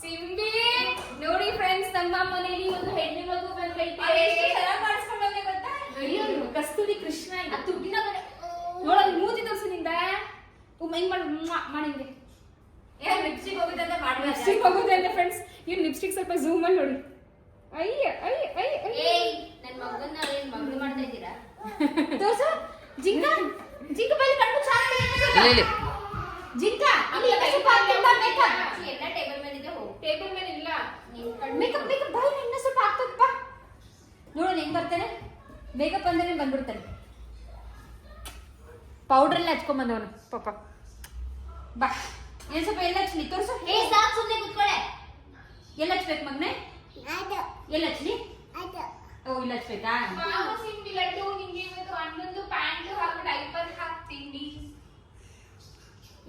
ಸಿಂಬಿ ನೋಡಿ ಫ್ರೆಂಡ್ಸ್ ನಮ್ಮ ಮನೆಯಲ್ಲಿ ಒಂದು ಹೆಣ್ಣು ಮಗು ಬಂದೈತೆ ಅಯ್ಯೋ, ಕಸ್ತೂರಿ ಕೃಷ್ಣ ಇದು ನೋಡ ಮೂತಿ ತೋರ್ಸು ನಿಂದ ಉಮ್, ಹೆಂಗ್ ಮಾಡು ಮ್ವಾ, ಮಾಡಿಂದೆ ಲಿಪ್ಸ್ಟಿಕ್ ಹೋಗುತ್ತೆ ಅಂತ ಫ್ರೆಂಡ್ಸ್ ಇವ್ನು ಲಿಪ್ಸ್ಟಿಕ್ ಸ್ವಲ್ಪ ಝೂಮ್ ಅಲ್ಲಿ ನೋಡಿ ಅಯ್ಯ ಅಯ್ಯ ಅಯ್ಯ ಅಯ್ಯ ನನ್ ಮಗನ್ನ ಏನ್ ಮಗಳು ಮಾಡ್ತಾ ಇದ್ದೀರಾ ತೋರ್ಸು ಜಿಂಕ ಜಿಂಕ ಬಲ್ಲಿ ಕಣ್ಣು ಚಾರ್ಲಿ ಜಿಂಕ ಅಲ್ಲಿ ಸ್ವಲ್ಪ ಹಾಕ್ಕೊಂಡ್ ಬಾ makeup. ಎಲ್ಲ ಟೇಬಲ್ ಮೇಲೆ ಇದೆ ಹೋಗು ಟೇಬಲ್ ಮೇಲೆ ಇಲ್ಲ ಮೇಕಪ್ ಮೇಕಪ್ ಬಾಯ್ ಇನ್ನ ಸ್ವಲ್ಪ ಹಾಕ್ತದ ಬಾ ನೋಡು ಹೆಂಗ್ ಬರ್ತಾನೆ ಮೇಕಪ್ ಅಂದ್ರೆ ಬಂದ್ಬಿಡ್ತಾನೆ ಪೌಡರ್ ಎಲ್ಲ ಹಚ್ಕೊಂಡ್ ಬಂದವನು ಪಾಪ ಬಾ. ಏನ್ ಸ್ವಲ್ಪ ಎಲ್ಲ ಹಚ್ಲಿ ತೋರಿಸು. ಏ ಸಾಕು ಸುಮ್ಮನೆ ಕುತ್ಕೊಳ್ಳೆ ಎಲ್ಲ ಹಚ್ಬೇಕು ಮಗ್ನೆ? ಎಲ್ಲ ಹಚ್ಲಿ ಓ ಇಲ್ಲ ಹಚ್ಬೇಕಾ? ಸಿಂಬಿ ಲಡ್ಡು ನಿಂಗೆ ಇವತ್ತು ಅಣ್ಣಂದು ಪ್ಯಾಂಟ್ ಹಾಕಿ ಡೈಪರ್ ಹಾಕ್ತೀನಿ.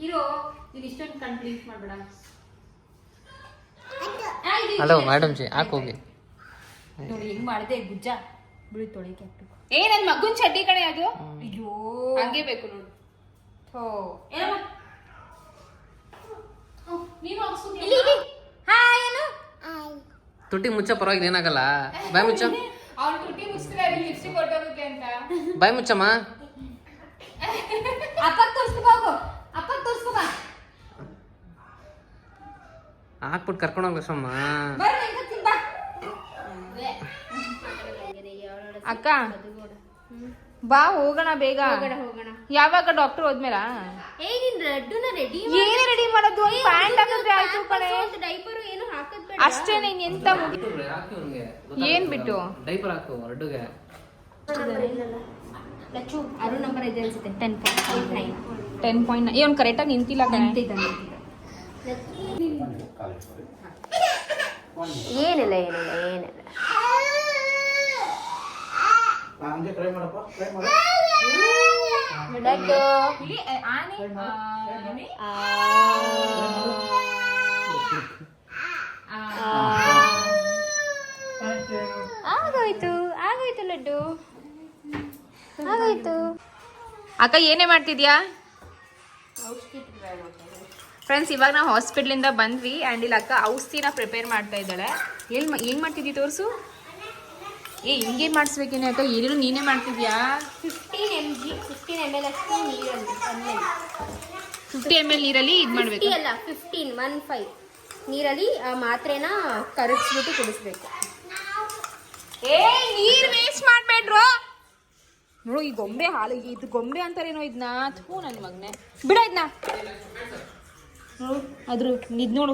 ಇರೋ ನೀನ್ ಇಷ್ಟೊಂದು ಕಂಪ್ಲೀಟ್ ಮಾಡಬೇಡ. ಹಲೋ ಮೇಡಮ್ ಜಿ ಹಾಕ್ ಹೋಗಿ. ನೋಡಿ ಹೆಂಗ್ ಮಾಡಿದೆ ಗುಜ್ಜ. ಬಿಳಿ ತೊಳಿಕೆ ಏ ನನ್ನ ಮಗುನ್ ಚಡ್ಡಿ ಕಣೆ ಅದು? ಅಯ್ಯೋ. ಹಂಗೆ ಬೇಕು ನೋಡು. ಥೋ ಏನಮ್ಮ? ನೀನು ಹಾಕ್ಸು ಇಲ್ಲಿ ಇಲ್ಲಿ. ಹಾಯ್ ಏನು? ತುಟಿ ಮುಚ್ಚ ಪರವಾಗಿಲ್ಲ ಏನಾಗಲ್ಲ. ಬಾಯ್ ಮುಚ್ಚ. ಅವ್ನು ತುಟಿ ಮುಚ್ಚಿದ್ರೆ ಲಿಪ್ಸ್ಟಿಕ್ ಹೊರಟೋಗುತ್ತೆ ಅಂತ. ಬಾಯ್ ಮುಚ್ಚಮ್ಮ. ಅಪ್ಪ ತೋರ್ಸ್ಕೊ ಹೋಗು. ಅಪ್ಪ ತೋರ್ಸ್ಕೊ ಬಾ. ಹಾಕ್ಬಿಟ್ಟು ಕರ್ಕೊಂಡು ಹೋಗ್ ಸಮ್ಮ ಬರ್ರಿ ತಿನ್ ಬಾ. ಅಕ್ಕ ಬಾ ಹೋಗೋಣ ಬೇಗ. ಹೋಗೋಣ. ಯಾವಾಗ ಡಾಕ್ಟರ್ ಹೋದ್ಮೇಲ? ಏನ್ ರೆಡಿ ಮಾಡೋದು? ಒಂದು ಪ್ಯಾಂಟ್ ಹಾಕಿದ್ರೆ ಆಯ್ತು ಕಣೆ. ಡೈಪರ್ ಏನು ಹಾಕದ್ ಅಷ್ಟೇ ನೀನ್ ಎಂತ ಏನ್ ಬಿಟ್ಟು? ಡೈಪರ್ ಹಾಕು ರಡ್ಡುಗೆ. ಲಚ್ಚು ಅರು ನಂಬರ್ ಇದೆ ಅನ್ಸುತ್ತೆ. Ten point nine ten point ಏನ್ ಕರೆಕ್ಟಾಗಿ ನಿಂತಿಲ್ಲ ಕಣೆ. ಏನಿಲ್ಲ ಏನಿಲ್ಲ ಏನಿಲ್ಲ. ಇಲ್ಲಿ ಆನೆ ಆನೆ ಆಗೋಯ್ತು ಆಗೋಯ್ತು ಲಡ್ಡು. ಆಗೋಯ್ತು. ಅಕ್ಕ ಏನೇ ಮಾಡ್ತಿದ್ಯಾ? ಫ್ರೆಂಡ್ಸ್ ಇವಾಗ ನಾವು ಹಾಸ್ಪಿಟ್ಲಿಂದ ಬಂದ್ವಿ. ಆ್ಯಂಡ್ ಇಲ್ಲಿ ಅಕ್ಕ ಔಷಧಿನ ಪ್ರಿಪೇರ್ ಮಾಡ್ತಾ ಇದ್ದಾಳೆ. ಏನು ಏನು ಏನ್ ಮಾಡ್ತಿದ್ದಿ ತೋರಿಸು? ಏ ಹಿಂಗೆ ಮಾಡಿಸ್ಬೇಕೇನೆ ಅಕ್ಕ? ಈರುಳ್ಳಿ ನೀನೇ ಮಾಡ್ತಿದ್ಯಾ? Fifteen M G fifteen M L ಅಷ್ಟು ನೀರಲ್ಲಿ ಫಿಫ್ಟಿ ಎಂ ಎಲ್ ನೀರಲ್ಲಿ ಇದು ಮಾಡಬೇಕು? ಅಲ್ಲ ಫಿಫ್ಟೀನ್ ಒನ್ ಫೈವ್ ನೀರಲ್ಲಿ ಆ ಮಾತ್ರೆನ ಕರಗಿಸ್ಬಿಟ್ಟು ಕುಡಿಸ್ಬೇಕು. ಏ ನೀರು ವೇಸ್ಟ್ ಮಾಡಬೇಡ್ರು. ನೋಡು ಈ ಗೊಂಬೆ ಹಾಲು ಇದು ಗೊಂಬೆ ಅಂತಾರೇನೋ ಇದನ್ನ ಥೂ ನನ್ನ ಮಗನೆ. ಬಿಡ ಇದನ್ನ ಅದ್ರ ಇದು ನೋಡು.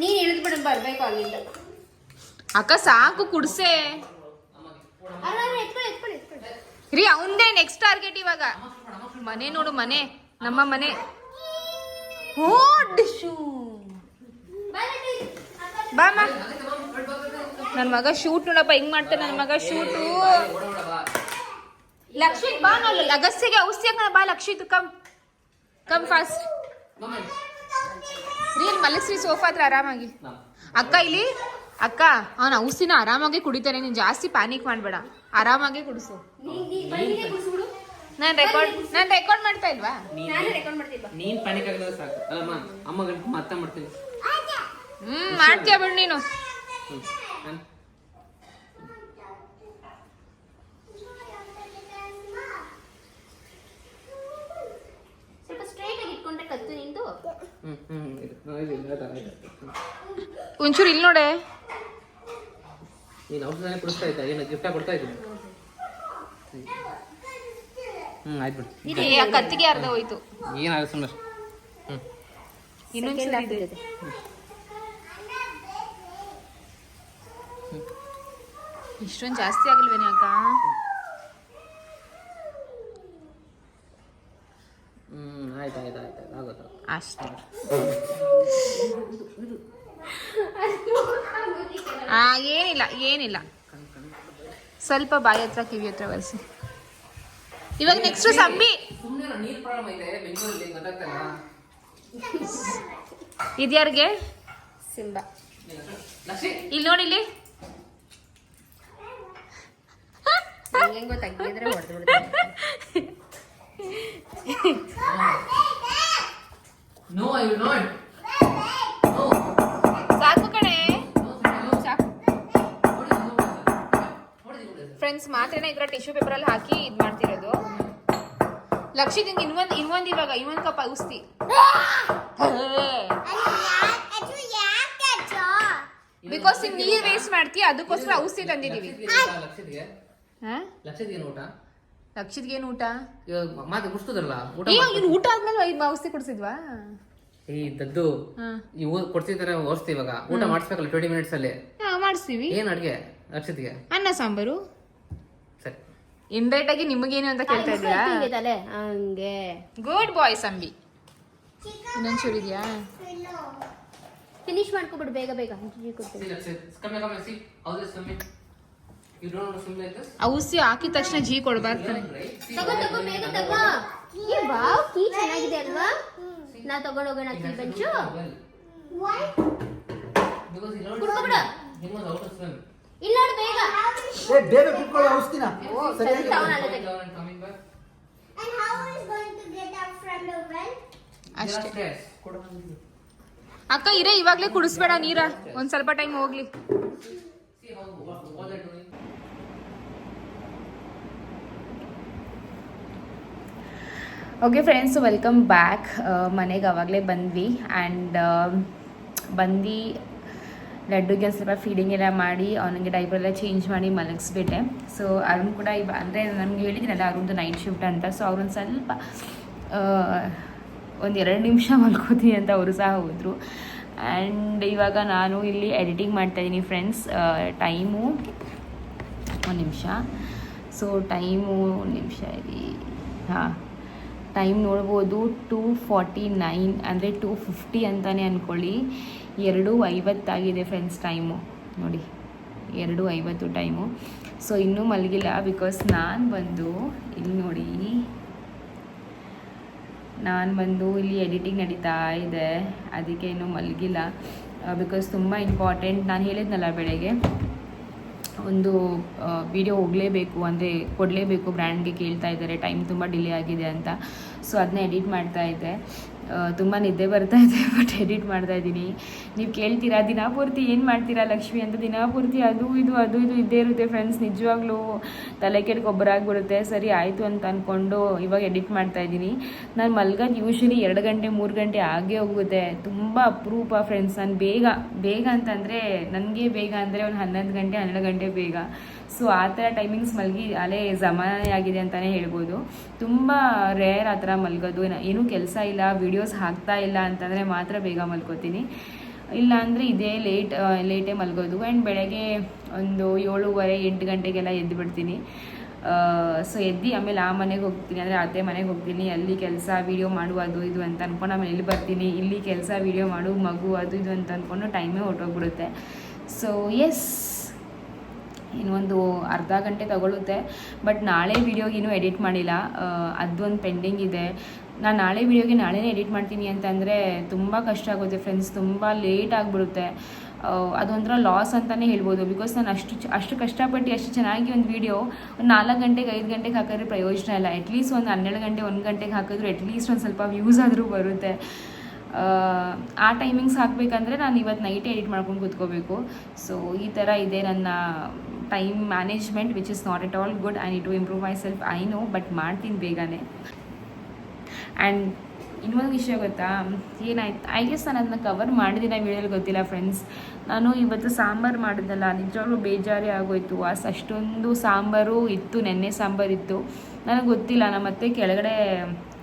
ನೀನ್ ಇಳಿದು ಬಿಡ ಬರ್ಬೇಕು ಅಲ್ಲಿಂದ. ಅಕ್ಕ ಸಾಕು ಕುಡ್ಸೆ. ರೀ ಅವಂದೇ ನೆಕ್ಸ್ಟ್ ಟಾರ್ಗೆಟ್ ಇವಾಗ. ಮನೆ ನೋಡು ಮನೆ. ನಮ್ಮ ಮನೆ. ಡಿಶು. ಬಾಮ ನನ್ನ ಮಗ ಶೂಟ್ ನೋಡಪ್ಪ ಹೆಂಗ್ ಮಾಡ್ತಾನೆ ನನ್ನ ಮಗ ಶೂಟು ಲಕ್ಷಿತ್ ಬಾ ನೋಡು ಅಗಸ್ತ್ಯಗೆ ಔಷಧಿ ಬಾ ಲಕ್ಷ್ಮಿ ಕಮ್ ಕಮ್ ಫಾಸ್ಟ್ ಇಲ್ಲಿ ಮಲಗಿಸ್ರಿ ಸೋಫಾ ಹತ್ರ ಆರಾಮಾಗಿ. ಅಕ್ಕ ಇಲ್ಲಿ? ಅಕ್ಕ ಅವನ ಔಷಧಿನ ಆರಾಮಾಗಿ ಕುಡಿತಾನೆ ನೀನ್ ಜಾಸ್ತಿ ಪ್ಯಾನಿಕ್ ಮಾಡಬೇಡ. ಆರಾಮಾಗಿ ಕುಡಿಸು. ನೀನ್ ನೀನ್ ನಾನು ರೆಕಾರ್ಡ್ ನಾನು ರೆಕಾರ್ಡ್ ಮಾಡ್ತಾ ಇಲ್ವಾ? ನಾನು ನೀನ್ ಪ್ಯಾನಿಕ್ ಆಗಿದ್ರೆ ಸಾಕು. ಅಲ್ಲಮ್ಮ ಮತ್ತೆ ಮಾಡ್ತೀನಿ. ಹ್ಮ್ ಮಾಡ್ತೀಯ ಬಿಡು ನೀನು ಹ್ಮ್ ನಾನ್- ಸ್ವಲ್ಪ ಸ್ಟ್ರೈಟ್ ಆಗಿ ಇಟ್ಕೊಂಡ್ರೆ ಕತ್ತು ನಿಂತು ಹ್ಮ್ ಹ್ಮ್ ಇದು, ಇದು, ಇದು, ಆಯ್ತು, ಆಯ್ತು. ಹ್ಮ್. ಒಂಚೂರು ಇಲ್ಲಿ ನೋಡೆ ನೀನು ಔಷಧನೇ ಕುಡಿಸ್ತಾ ಇದ್ದ ಏನು ಗಿಫ್ಟ ಕೊಡ್ತಾ ಇದ್ದೀನಿ ಹ್ಮ್ ಆಯ್ತು ಬಿಡು ಕತ್ತಿಗೆ ಅರ್ಧ ಹೋಯ್ತು ಏನಾಗುತ್ತೆ ಸುಮ್ಮನೆ ಹ್ಮ್ ಇನ್ನೊಂದ್ಸಲ ಇದೆ ಇಷ್ಟೊಂದು ಜಾಸ್ತಿ ಆಗಿಲ್ವೇನೆ ಅಕ್ಕ ಹ್ಮ್ ಆಯ್ತು ಆಯ್ತು ಆಯ್ತು ಆಯ್ತು ಆಗುತ್ತೆ ಅಷ್ಟೇ ಆ ಏನಿಲ್ಲ ಏನಿಲ್ಲ ಸ್ವಲ್ಪ ಬಾಯಿ ಹತ್ರ ಕಿವಿ ಹತ್ರ ಬರ್ಸಿ ಇವಾಗ ನೆಕ್ಸ್ಟ್ ಸಂಬಿ ಸುಮ್ಮನೆ ನೀರು ಪ್ರಾಬ್ಲಮ್ ಇದೆ ಬೆಂಗಳೂರಲ್ಲಿ ಗೊತ್ತಾಗ್ತಲ್ಲ ಇದ್ಯಾರಿಗೆ? ಸಿಂಬಾ. ಇಲ್ಲಿ ನೋಡಿ ಇಲ್ಲಿ. ಹೆಂಗೋ ತೆಗಿದ್ರೆ ಹೊಡೆದು no I will not no ಸಾಕು ಕಣೆ. ಸಾಕು. ಫ್ರೆಂಡ್ಸ್ ಮಾತ್ರೆನ ಇದ್ರ ಟಿಶ್ಯೂ ಪೇಪರ್ ಅಲ್ಲಿ ಹಾಕಿ ಇದು ಮಾಡ್ತಿರೋದು. ಲಕ್ಷಿತ್ ಹಿಂಗ್ ಇನ್ನೊಂದು ಇನ್ನೊಂದ್ ಇವಾಗ ಇನ್ನೊಂದ್ ಕಪ್ ಔಷಧಿ. ಬಿಕಾಸ್ ನೀರ್ ವೇಸ್ಟ್ ಮಾಡ್ತೀಯ ಅದಕ್ಕೋಸ್ಕರ ಔಷಧಿ ಹಾ? ಲಕ್ಷದಿಗೆ ಊಟ? ಲಕ್ಷಿತ್ಗೆ ಏನು ಊಟ? ಇವಾಗ ಮಾತು ಕುಡಿಸ್ತದಲ್ಲ ಊಟ. ಇವ್ನು ಊಟ ಆದ್ಮೇಲೆ ಐದು ಔಷಧಿ ಕುಡಿಸಿದ್ವಾ? ಈ ದದ್ದು ಹಾ. ಇವು ಕೊಡ್ತಿದ್ದಾರೆ ಔಷಧಿ ಇವಾಗ. ಊಟ ಮಾಡಿಸ್ಬೇಕಲ್ಲ ಟ್ವೆಂಟಿ ಮಿನಿಟ್ಸ್ ಅಲ್ಲಿ. ಹಾ, ಮಾಡಿಸ್ತೀವಿ. ಏನ್ ಅಡ್ಗೆ ರಕ್ಷಿತ್ಗೆ ಅನ್ನ ಸಾಂಬಾರು. ಸರಿ. ಇಂಡೈರೆಕ್ಟ್ ಆಗಿ ನಿಮಗೇನು ಅಂತ ಕೇಳ್ತಾ ಇದ್ದೀರಾ? ತಲೆ. ಹಂಗೆ. ಗುಡ್ ಬಾಯ್ ಸಂಬಿ ಇನ್ನೊಂಚೂರು ಇದೆಯಾ? ಫಿನಿಶ್ ಮಾಡ್ಕೊಬಿಡು ಬೇಗ ಬೇಗ. ಕೊಡ್ತೀನಿ. here, come here. See how this swimming. ಔಷಧಿ ಹಾಕಿದ ತಕ್ಷಣ ಜೀ ಕೊಡ್ಬಾರ್ತಾನೆ ಚೆನ್ನಾಗಿದೆ ಅಲ್ವಾ? ನಾ ತಗೊಂಡೋಗೋಣ ಅಕ್ಕ ಇರೇ ಇವಾಗ್ಲೇ ಕುಡಿಸ್ಬೇಡ ನೀರ. ಒಂದ್ ಸ್ವಲ್ಪ ಟೈಮ್ ಹೋಗ್ಲಿ. ಓಕೆ ಫ್ರೆಂಡ್ಸ್ ವೆಲ್ಕಮ್ ಬ್ಯಾಕ್ ಮನೆಗೆ ಅವಾಗಲೇ ಬಂದ್ವಿ ಆ್ಯಂಡ್ ಬಂದು ಲಡ್ಡುಗೆ ಒಂದು ಸ್ವಲ್ಪ ಫೀಡಿಂಗ್ ಎಲ್ಲ ಮಾಡಿ, ಅವನಿಗೆ ಡೈಪರ್ ಎಲ್ಲ ಚೇಂಜ್ ಮಾಡಿ ಮಲಗಿಸ್ಬಿಟ್ಟೆ. ಸೊ ಅರುಣ್ ಕೂಡ ಇವ ಅಂದರೆ ನಮ್ಗೆ ಹೇಳಿದ್ದೀನಲ್ಲ ಅರುಣ್ದು ನೈಟ್ ಶಿಫ್ಟ್ ಅಂತ. ಸೊ ಅವ್ರೊಂದು ಸ್ವಲ್ಪ ಒಂದು ಎರಡು ನಿಮಿಷ ಮಲ್ಕೋತೀನಿ ಅಂತ ಅವರು ಸಹ ಹೋದರು. ಆ್ಯಂಡ್ ಇವಾಗ ನಾನು ಇಲ್ಲಿ ಎಡಿಟಿಂಗ್ ಮಾಡ್ತಾಯಿದ್ದೀನಿ ಫ್ರೆಂಡ್ಸ್ ಟೈಮು ಒಂದು ನಿಮಿಷ. ಸೊ ಟೈಮು ಒಂದು ನಿಮಿಷ ಇರಿ ಹಾಂ. ಟೈಮ್ ನೋಡ್ಬೋದು ಟೂ ಫಾರ್ಟಿ ನೈನ್ ಅಂದರೆ ಟೂ ಫಿಫ್ಟಿ ಅಂತಲೇ ಅಂದ್ಕೊಳ್ಳಿ ಎರಡು ಐವತ್ತಾಗಿದೆ ಫ್ರೆಂಡ್ಸ್ ಟೈಮು ನೋಡಿ, ಎರಡು ಐವತ್ತು ಟೈಮು ಸೊ ಇನ್ನೂ ಮಲಗಿಲ್ಲ ಬಿಕಾಸ್ ನಾನು ಬಂದು ಇಲ್ಲಿ ನೋಡಿ, ನಾನು ಬಂದು ಇಲ್ಲಿ ಎಡಿಟಿಂಗ್ ನಡೀತಾ ಇದೆ. ಅದಕ್ಕೆ ಇನ್ನೂ ಮಲಗಿಲ್ಲ. ಬಿಕಾಸ್ ತುಂಬ ಇಂಪಾರ್ಟೆಂಟ್ ನಾನು ಹೇಳಿದ್ನಲ್ಲ ಬೆಳಗ್ಗೆ. ಒಂದು ವಿಡಿಯೋ ಹೋಗಲೇಬೇಕು ಅಂದರೆ ಕೊಡಲೇಬೇಕು ಬ್ರ್ಯಾಂಡ್ಗೆ ಕೇಳ್ತಾ ಇದ್ದಾರೆ. ಟೈಮ್ ತುಂಬ ಡಿಲೇ ಆಗಿದೆ ಅಂತ. ಸೊ ಅದನ್ನ ಎಡಿಟ್ ಮಾಡ್ತಾ ಇದ್ದೆ. ತುಂಬ ನಿದ್ದೆ ಬರ್ತಾ ಇದೆ ಬಟ್ ಎಡಿಟ್ ಮಾಡ್ತಾ ಇದ್ದೀನಿ. ನೀವು ಕೇಳ್ತೀರಾ? ದಿನಪೂರ್ತಿ ಏನು ಮಾಡ್ತೀರಾ ಲಕ್ಷ್ಮಿ ಅಂತ ದಿನಪೂರ್ತಿ ಅದು ಇದು ಅದು ಇದು ಇದ್ದೇ ಇರುತ್ತೆ ಫ್ರೆಂಡ್ಸ್ ನಿಜವಾಗ್ಲೂ ತಲೆ ಗೊಬ್ಬರ ಸರಿ, ಆಯಿತು ಅಂತ ಅಂದ್ಕೊಂಡು ಇವಾಗ ಎಡಿಟ್ ಮಾಡ್ತಾ ಇದ್ದೀನಿ. ನಾನು ಮಲ್ಗೋದು ಯೂಶ್ವಲಿ ಎರಡು ಗಂಟೆ, ಮೂರು ಗಂಟೆ ಆಗೇ ಹೋಗುತ್ತೆ. ತುಂಬ ಅಪರೂಪ ಫ್ರೆಂಡ್ಸ್ ನಾನು ಬೇಗ ಬೇಗ ಅಂತಂದರೆ, ನನಗೆ ಬೇಗ ಅಂದರೆ ಒಂದು ಹನ್ನೊಂದು ಗಂಟೆ, ಹನ್ನೆರಡು ಗಂಟೆ ಬೇಗ. ಸೊ ಆ ಥರ ಟೈಮಿಂಗ್ಸ್ ಮಲಗಿ ಅಲ್ಲೇ ಜಮಾನೆ ಆಗಿದೆ ಅಂತಲೇ ಹೇಳ್ಬೋದು. ತುಂಬ ರೇರ್ ಆ ಥರ ಮಲಗೋದು. ಏನ- ಕೆಲಸ ಇಲ್ಲ ವೀಡಿಯೋಸ್ ಹಾಕ್ತಾ ಇಲ್ಲ ಅಂತಂದರೆ ಮಾತ್ರ ಬೇಗ ಮಲ್ಕೋತೀನಿ. ಇಲ್ಲಾಂದರೆ ಇದೇ ಲೇಟ್ ಲೇಟೇ ಮಲ್ಗೋದು. ಆ್ಯಂಡ್ ಬೆಳಗ್ಗೆ ಒಂದು ಏಳುವರೆ, ಎಂಟು ಗಂಟೆಗೆಲ್ಲ ಎದ್ದು ಬಿಡ್ತೀನಿ. ಸೊ ಎದ್ದು ಆಮೇಲೆ ಆ ಮನೆಗೆ ಹೋಗ್ತೀನಿ. ಅಂದರೆ ಅತ್ತೆ ಮನೆಗೆ ಹೋಗ್ತೀನಿ. ಅಲ್ಲಿ ಕೆಲಸ ವೀಡಿಯೋ ಮಾಡು, ಅದು ಇದು ಅಂತ ಅಂದ್ಕೊಂಡು ಆಮೇಲೆ ಇಲ್ಲಿ ಬರ್ತೀನಿ. ಇಲ್ಲಿ ಕೆಲಸ ವೀಡಿಯೋ ಮಾಡು, ಮಗು, ಅದು ಇದು ಅಂತ ಅಂದ್ಕೊಂಡು ಟೈಮೇ ಹೊಟ್ಟೋಗ್ಬಿಡುತ್ತೆ ಸೊ ಎಸ್ ಇನ್ನೊಂದು ಅರ್ಧ ಗಂಟೆ ತಗೊಳುತ್ತೆ. ಬಟ್ ನಾಳೆ ವೀಡಿಯೋಗೆ ಇನ್ನೂ ಎಡಿಟ್ ಮಾಡಿಲ್ಲ. ಅದೊಂದು ಪೆಂಡಿಂಗ್ ಇದೆ. ನಾನು ನಾಳೆ ವೀಡಿಯೋಗೆ ನಾಳೆನೇ ಎಡಿಟ್ ಮಾಡ್ತೀನಿ ಅಂತಂದರೆ ತುಂಬ ಕಷ್ಟ ಆಗುತ್ತೆ ಫ್ರೆಂಡ್ಸ್ ತುಂಬ ಲೇಟ್ ಆಗಿಬಿಡುತ್ತೆ. ಅದೊಂಥರ ಲಾಸ್ ಅಂತಲೇ ಹೇಳ್ಬೋದು. ಬಿಕಾಸ್ ನಾನು ಅಷ್ಟು ಅಷ್ಟು ಕಷ್ಟಪಟ್ಟು ಅಷ್ಟು ಚೆನ್ನಾಗಿ ಒಂದು ವೀಡಿಯೋ ಒಂದು ನಾಲ್ಕು ಗಂಟೆಗೆ, ಐದು ಗಂಟೆಗೆ ಹಾಕಿದ್ರೆ ಪ್ರಯೋಜನ ಇಲ್ಲ. ಅಟ್ಲೀಸ್ಟ್ ಒಂದು ಹನ್ನೆರಡು ಗಂಟೆ, ಒಂದು ಗಂಟೆಗೆ ಹಾಕಿದ್ರು ಅಟ್ಲೀಸ್ಟ್ ಒಂದು ಸ್ವಲ್ಪ ವ್ಯೂಸ್ ಆದರೂ ಬರುತ್ತೆ. ಆ ಟೈಮಿಂಗ್ಸ್ ಹಾಕಬೇಕಂದ್ರೆ ನಾನು ಇವತ್ತು ನೈಟ್ ಎಡಿಟ್ ಮಾಡ್ಕೊಂಡು ಕೂತ್ಕೋಬೇಕು. ಸೊ ಈ ಥರ ಇದೆ ನನ್ನ time management which is not at all good I need to improve myself I know but ಮಾಡ್ತೀನಿ ಬೇಗನೆ. ಆ್ಯಂಡ್ ಇನ್ನೊಂದು ವಿಷಯ ಗೊತ್ತಾ? ಏನಾಯ್ತು? ಐ ಗೆಸ್ ನಾನು ಅದನ್ನ ಕವರ್ ಮಾಡಿದ್ದೀನಿ ವೀಡಿಯೋಲಿ ಗೊತ್ತಿಲ್ಲ ಫ್ರೆಂಡ್ಸ್ ನಾನು ಇವತ್ತು ಸಾಂಬಾರು ಮಾಡಿದ್ದಲ್ಲ ನಿಜವಾಗ್ಲೂ ಬೇಜಾರೇ ಆಗೋಯ್ತು. ಅಸ್ ಅಷ್ಟೊಂದು ಸಾಂಬಾರು ಇತ್ತು, ನೆನ್ನೆ ಸಾಂಬಾರು ಇತ್ತು. ನನಗೆ ಗೊತ್ತಿಲ್ಲ ನಮ್ಮ ಮತ್ತೆ ಕೆಳಗಡೆ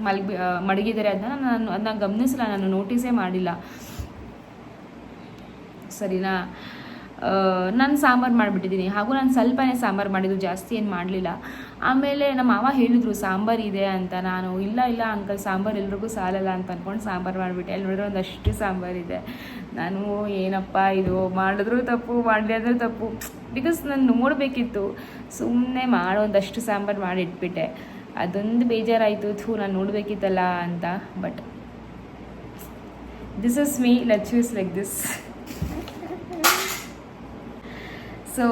ಮಲಗಿ ಮಡಗಿದ್ದಾರೆ. ಅದನ್ನ ನಾನು, ಅದನ್ನ ಗಮನಿಸಲ್ಲ ನಾನು ನೋಟಿಸೇ ಮಾಡಿಲ್ಲ. ಸರಿನಾ? ನಾನು ಸಾಂಬಾರು ಮಾಡಿಬಿಟ್ಟಿದ್ದೀನಿ ಹಾಗೂ ನಾನು ಸ್ವಲ್ಪನೇ ಸಾಂಬಾರು ಮಾಡಿದ್ದು ಜಾಸ್ತಿ ಏನು ಮಾಡಲಿಲ್ಲ. ಆಮೇಲೆ ನಮ್ಮ ಮಾವ ಹೇಳಿದರು, ಸಾಂಬಾರು ಇದೆ ಅಂತ ನಾನು. ಇಲ್ಲ ಇಲ್ಲ ಅಂಕಲ್ ಸಾಂಬಾರು ಎಲ್ರಿಗೂ ಸಾಲಲ್ಲ ಅಂತ ಅಂದ್ಕೊಂಡು ಸಾಂಬಾರು ಮಾಡಿಬಿಟ್ಟೆ. ಅಲ್ಲಿ ನೋಡಿದ್ರೆ ಒಂದಷ್ಟು ಸಾಂಬಾರಿದೆ ನಾನು, ಏನಪ್ಪ ಇದು? ಮಾಡಿದ್ರು ತಪ್ಪು ಮಾಡಲಿದ್ರೆ ತಪ್ಪು. ಬಿಕಾಸ್ ನಾನು ನೋಡಬೇಕಿತ್ತು. ಸುಮ್ಮನೆ ಮಾಡೋ ಒಂದಷ್ಟು ಸಾಂಬಾರು ಮಾಡಿ ಇಟ್ಬಿಟ್ಟೆ ಅದೊಂದು ಬೇಜಾರಾಯಿತು. ಥೂ, ನಾನು ನೋಡಬೇಕಿತ್ತಲ್ಲ ಅಂತ. But this is me let's use like this so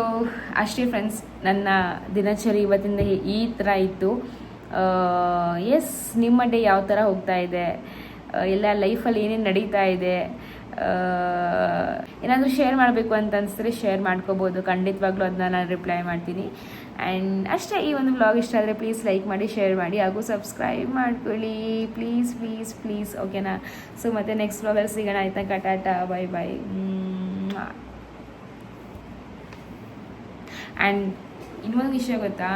ಅಷ್ಟೇ ಫ್ರೆಂಡ್ಸ್ ನನ್ನ ದಿನಚರಿ ಇವತ್ತಿಂದ ಈ ಥರ ಇತ್ತು. ಎಸ್ ನಿಮ್ಮ ಡೇ ಯಾವ ಥರ ಹೋಗ್ತಾ ಇದೆ? ಎಲ್ಲ ಲೈಫಲ್ಲಿ ಏನೇನು ನಡೀತಾ ಇದೆ? ಏನಾದರೂ ಶೇರ್ ಮಾಡಬೇಕು ಅಂತ ಅನಿಸಿದ್ರೆ ಶೇರ್ ಮಾಡ್ಕೋಬೋದು. ಖಂಡಿತವಾಗ್ಲೂ ಅದನ್ನ ನಾನು ರಿಪ್ಲೈ ಮಾಡ್ತೀನಿ. ಆ್ಯಂಡ್ ಅಷ್ಟೇ, ಈ ಒಂದು ಬ್ಲಾಗ್ ಇಷ್ಟ ಆದರೆ ಪ್ಲೀಸ್ ಲೈಕ್ ಮಾಡಿ ಶೇರ್ ಮಾಡಿ, ಹಾಗೂ ಸಬ್ಸ್ಕ್ರೈಬ್ ಮಾಡ್ಕೊಳ್ಳಿ. ಪ್ಲೀಸ್ ಪ್ಲೀಸ್ ಪ್ಲೀಸ್ ಓಕೆನಾ ಸೊ ಮತ್ತೆ ನೆಕ್ಸ್ಟ್ ಬ್ಲಾಗಲ್ಲಿ ಸಿಗೋಣ. ಆಯ್ತಾ, ಕಟಾಟ? ಬಾಯ್ ಬಾಯ್ ಆ್ಯಂಡ್ ಇನ್ನೊಂದು ವಿಷಯ ಗೊತ್ತಾ?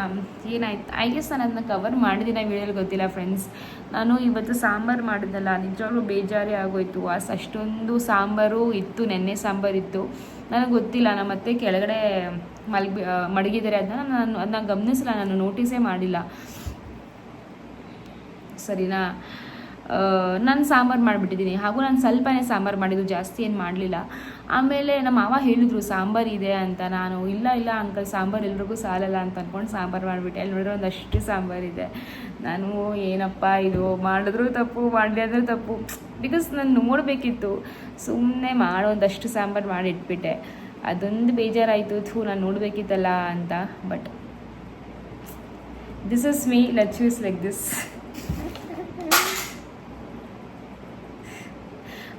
ಏನಾಯ್ತು? ಐ ಗೆಸ್ ನಾನು ಅದನ್ನ ಕವರ್ ಮಾಡಿದಿನ ವೀಡಿಯೋಲಿ ಗೊತ್ತಿಲ್ಲ ಫ್ರೆಂಡ್ಸ್ ನಾನು ಇವತ್ತು ಸಾಂಬಾರು ಮಾಡಿದ್ನಲ್ಲ, ನಿಜವಾಗ್ಲೂ ಬೇಜಾರೇ ಆಗೋಯ್ತು. ಅಸ್ ಅಷ್ಟೊಂದು ಸಾಂಬಾರು ಇತ್ತು, ನೆನ್ನೆ ಸಾಂಬಾರು ಇತ್ತು. ನನಗೆ ಗೊತ್ತಿಲ್ಲ ನಮ್ಮ ಮತ್ತೆ ಕೆಳಗಡೆ ಮಲಗಿ ಮಡಗಿದ್ದಾರೆ ಅದನ್ನ ನಾನು ಅದನ್ನ ಗಮನಿಸಲ್ಲ ನಾನು ನೋಟಿಸೇ ಮಾಡಿಲ್ಲ. ಸರಿನಾ? ನಾನು ಸಾಂಬಾರು ಮಾಡಿಬಿಟ್ಟಿದ್ದೀನಿ ಹಾಗೂ ನಾನು ಸ್ವಲ್ಪನೇ ಸಾಂಬಾರು ಮಾಡಿದ್ದು ಜಾಸ್ತಿ ಏನು ಮಾಡಲಿಲ್ಲ. ಆಮೇಲೆ ನಮ್ಮ ಮಾವ ಹೇಳಿದರು, ಸಾಂಬಾರು ಇದೆ ಅಂತ ನಾನು. ಇಲ್ಲ ಇಲ್ಲ ಅಂಕಲ್ ಸಾಂಬಾರು ಎಲ್ರಿಗೂ ಸಾಲಲ್ಲ ಅಂತ ಅಂದ್ಕೊಂಡು ಸಾಂಬಾರು ಮಾಡಿಬಿಟ್ಟೆ. ಅಲ್ಲಿ ನೋಡಿದ್ರೆ ಒಂದಷ್ಟು ಸಾಂಬಾರಿದೆ ನಾನು, ಏನಪ್ಪ ಇದು? ಮಾಡಿದ್ರು ತಪ್ಪು ಮಾಡಲಿದ್ರೆ ತಪ್ಪು. ಬಿಕಾಸ್ ನಾನು ನೋಡಬೇಕಿತ್ತು. ಸುಮ್ಮನೆ ಮಾಡೋ ಒಂದಷ್ಟು ಸಾಂಬಾರು ಮಾಡಿ ಇಟ್ಬಿಟ್ಟೆ ಅದೊಂದು ಬೇಜಾರಾಯಿತು. ಥೂ, ನಾನು ನೋಡಬೇಕಿತ್ತಲ್ಲ ಅಂತ. But this is me let's use like this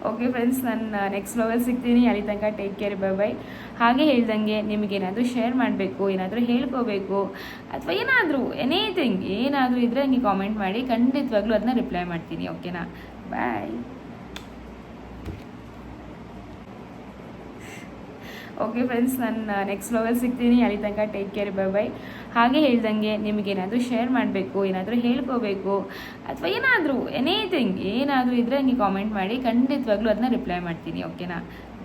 okay friends ನಾನು ನೆಕ್ಸ್ಟ್ ಬ್ಲಾಗಲ್ಲಿ ಸಿಗ್ತೀನಿ ಅಲ್ಲಿ ತನಕ ಟೇಕ್ ಕೇರ್ ಬೈ ಬೈ ಹಾಗೆ ಹೇಳ್ದಂಗೆ ನಿಮಗೇನಾದರೂ ಶೇರ್ ಮಾಡಬೇಕು, ಏನಾದರೂ ಹೇಳ್ಕೋಬೇಕು, ಅಥವಾ ಏನಾದರೂ ಎನಿಥಿಂಗ್ ಏನಾದರೂ ಇದ್ದರೆ ನನಗೆ ಕಾಮೆಂಟ್ ಮಾಡಿ, ಖಂಡಿತವಾಗ್ಲೂ ಅದನ್ನ ರಿಪ್ಲೈ ಮಾಡ್ತೀನಿ ಓಕೆನಾ ಬಾಯ್ ಓಕೆ ಫ್ರೆಂಡ್ಸ್ ನಾನು ನೆಕ್ಸ್ಟ್ ಬ್ಲಾಗಲ್ಲಿ ಸಿಗ್ತೀನಿ ಅಲ್ಲಿ ತನಕ ಟೇಕ್ ಕೇರ್ ಬೈ ಬೈ ಹಾಗೆ ಹೇಳ್ದಂಗೆ ನಿಮಗೇನಾದರೂ ಶೇರ್ ಮಾಡಬೇಕು, ಏನಾದರೂ ಹೇಳ್ಕೋಬೇಕು, ಅಥವಾ ಏನಾದರೂ ಎನಿಥಿಂಗ್ ಏನಾದರೂ ಇದ್ದರೆ ನನಗೆ ಕಾಮೆಂಟ್ ಮಾಡಿ ಖಂಡಿತವಾಗ್ಲೂ ಅದನ್ನ ರಿಪ್ಲೈ ಮಾಡ್ತೀನಿ ಓಕೆನಾ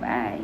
ಬಾಯ್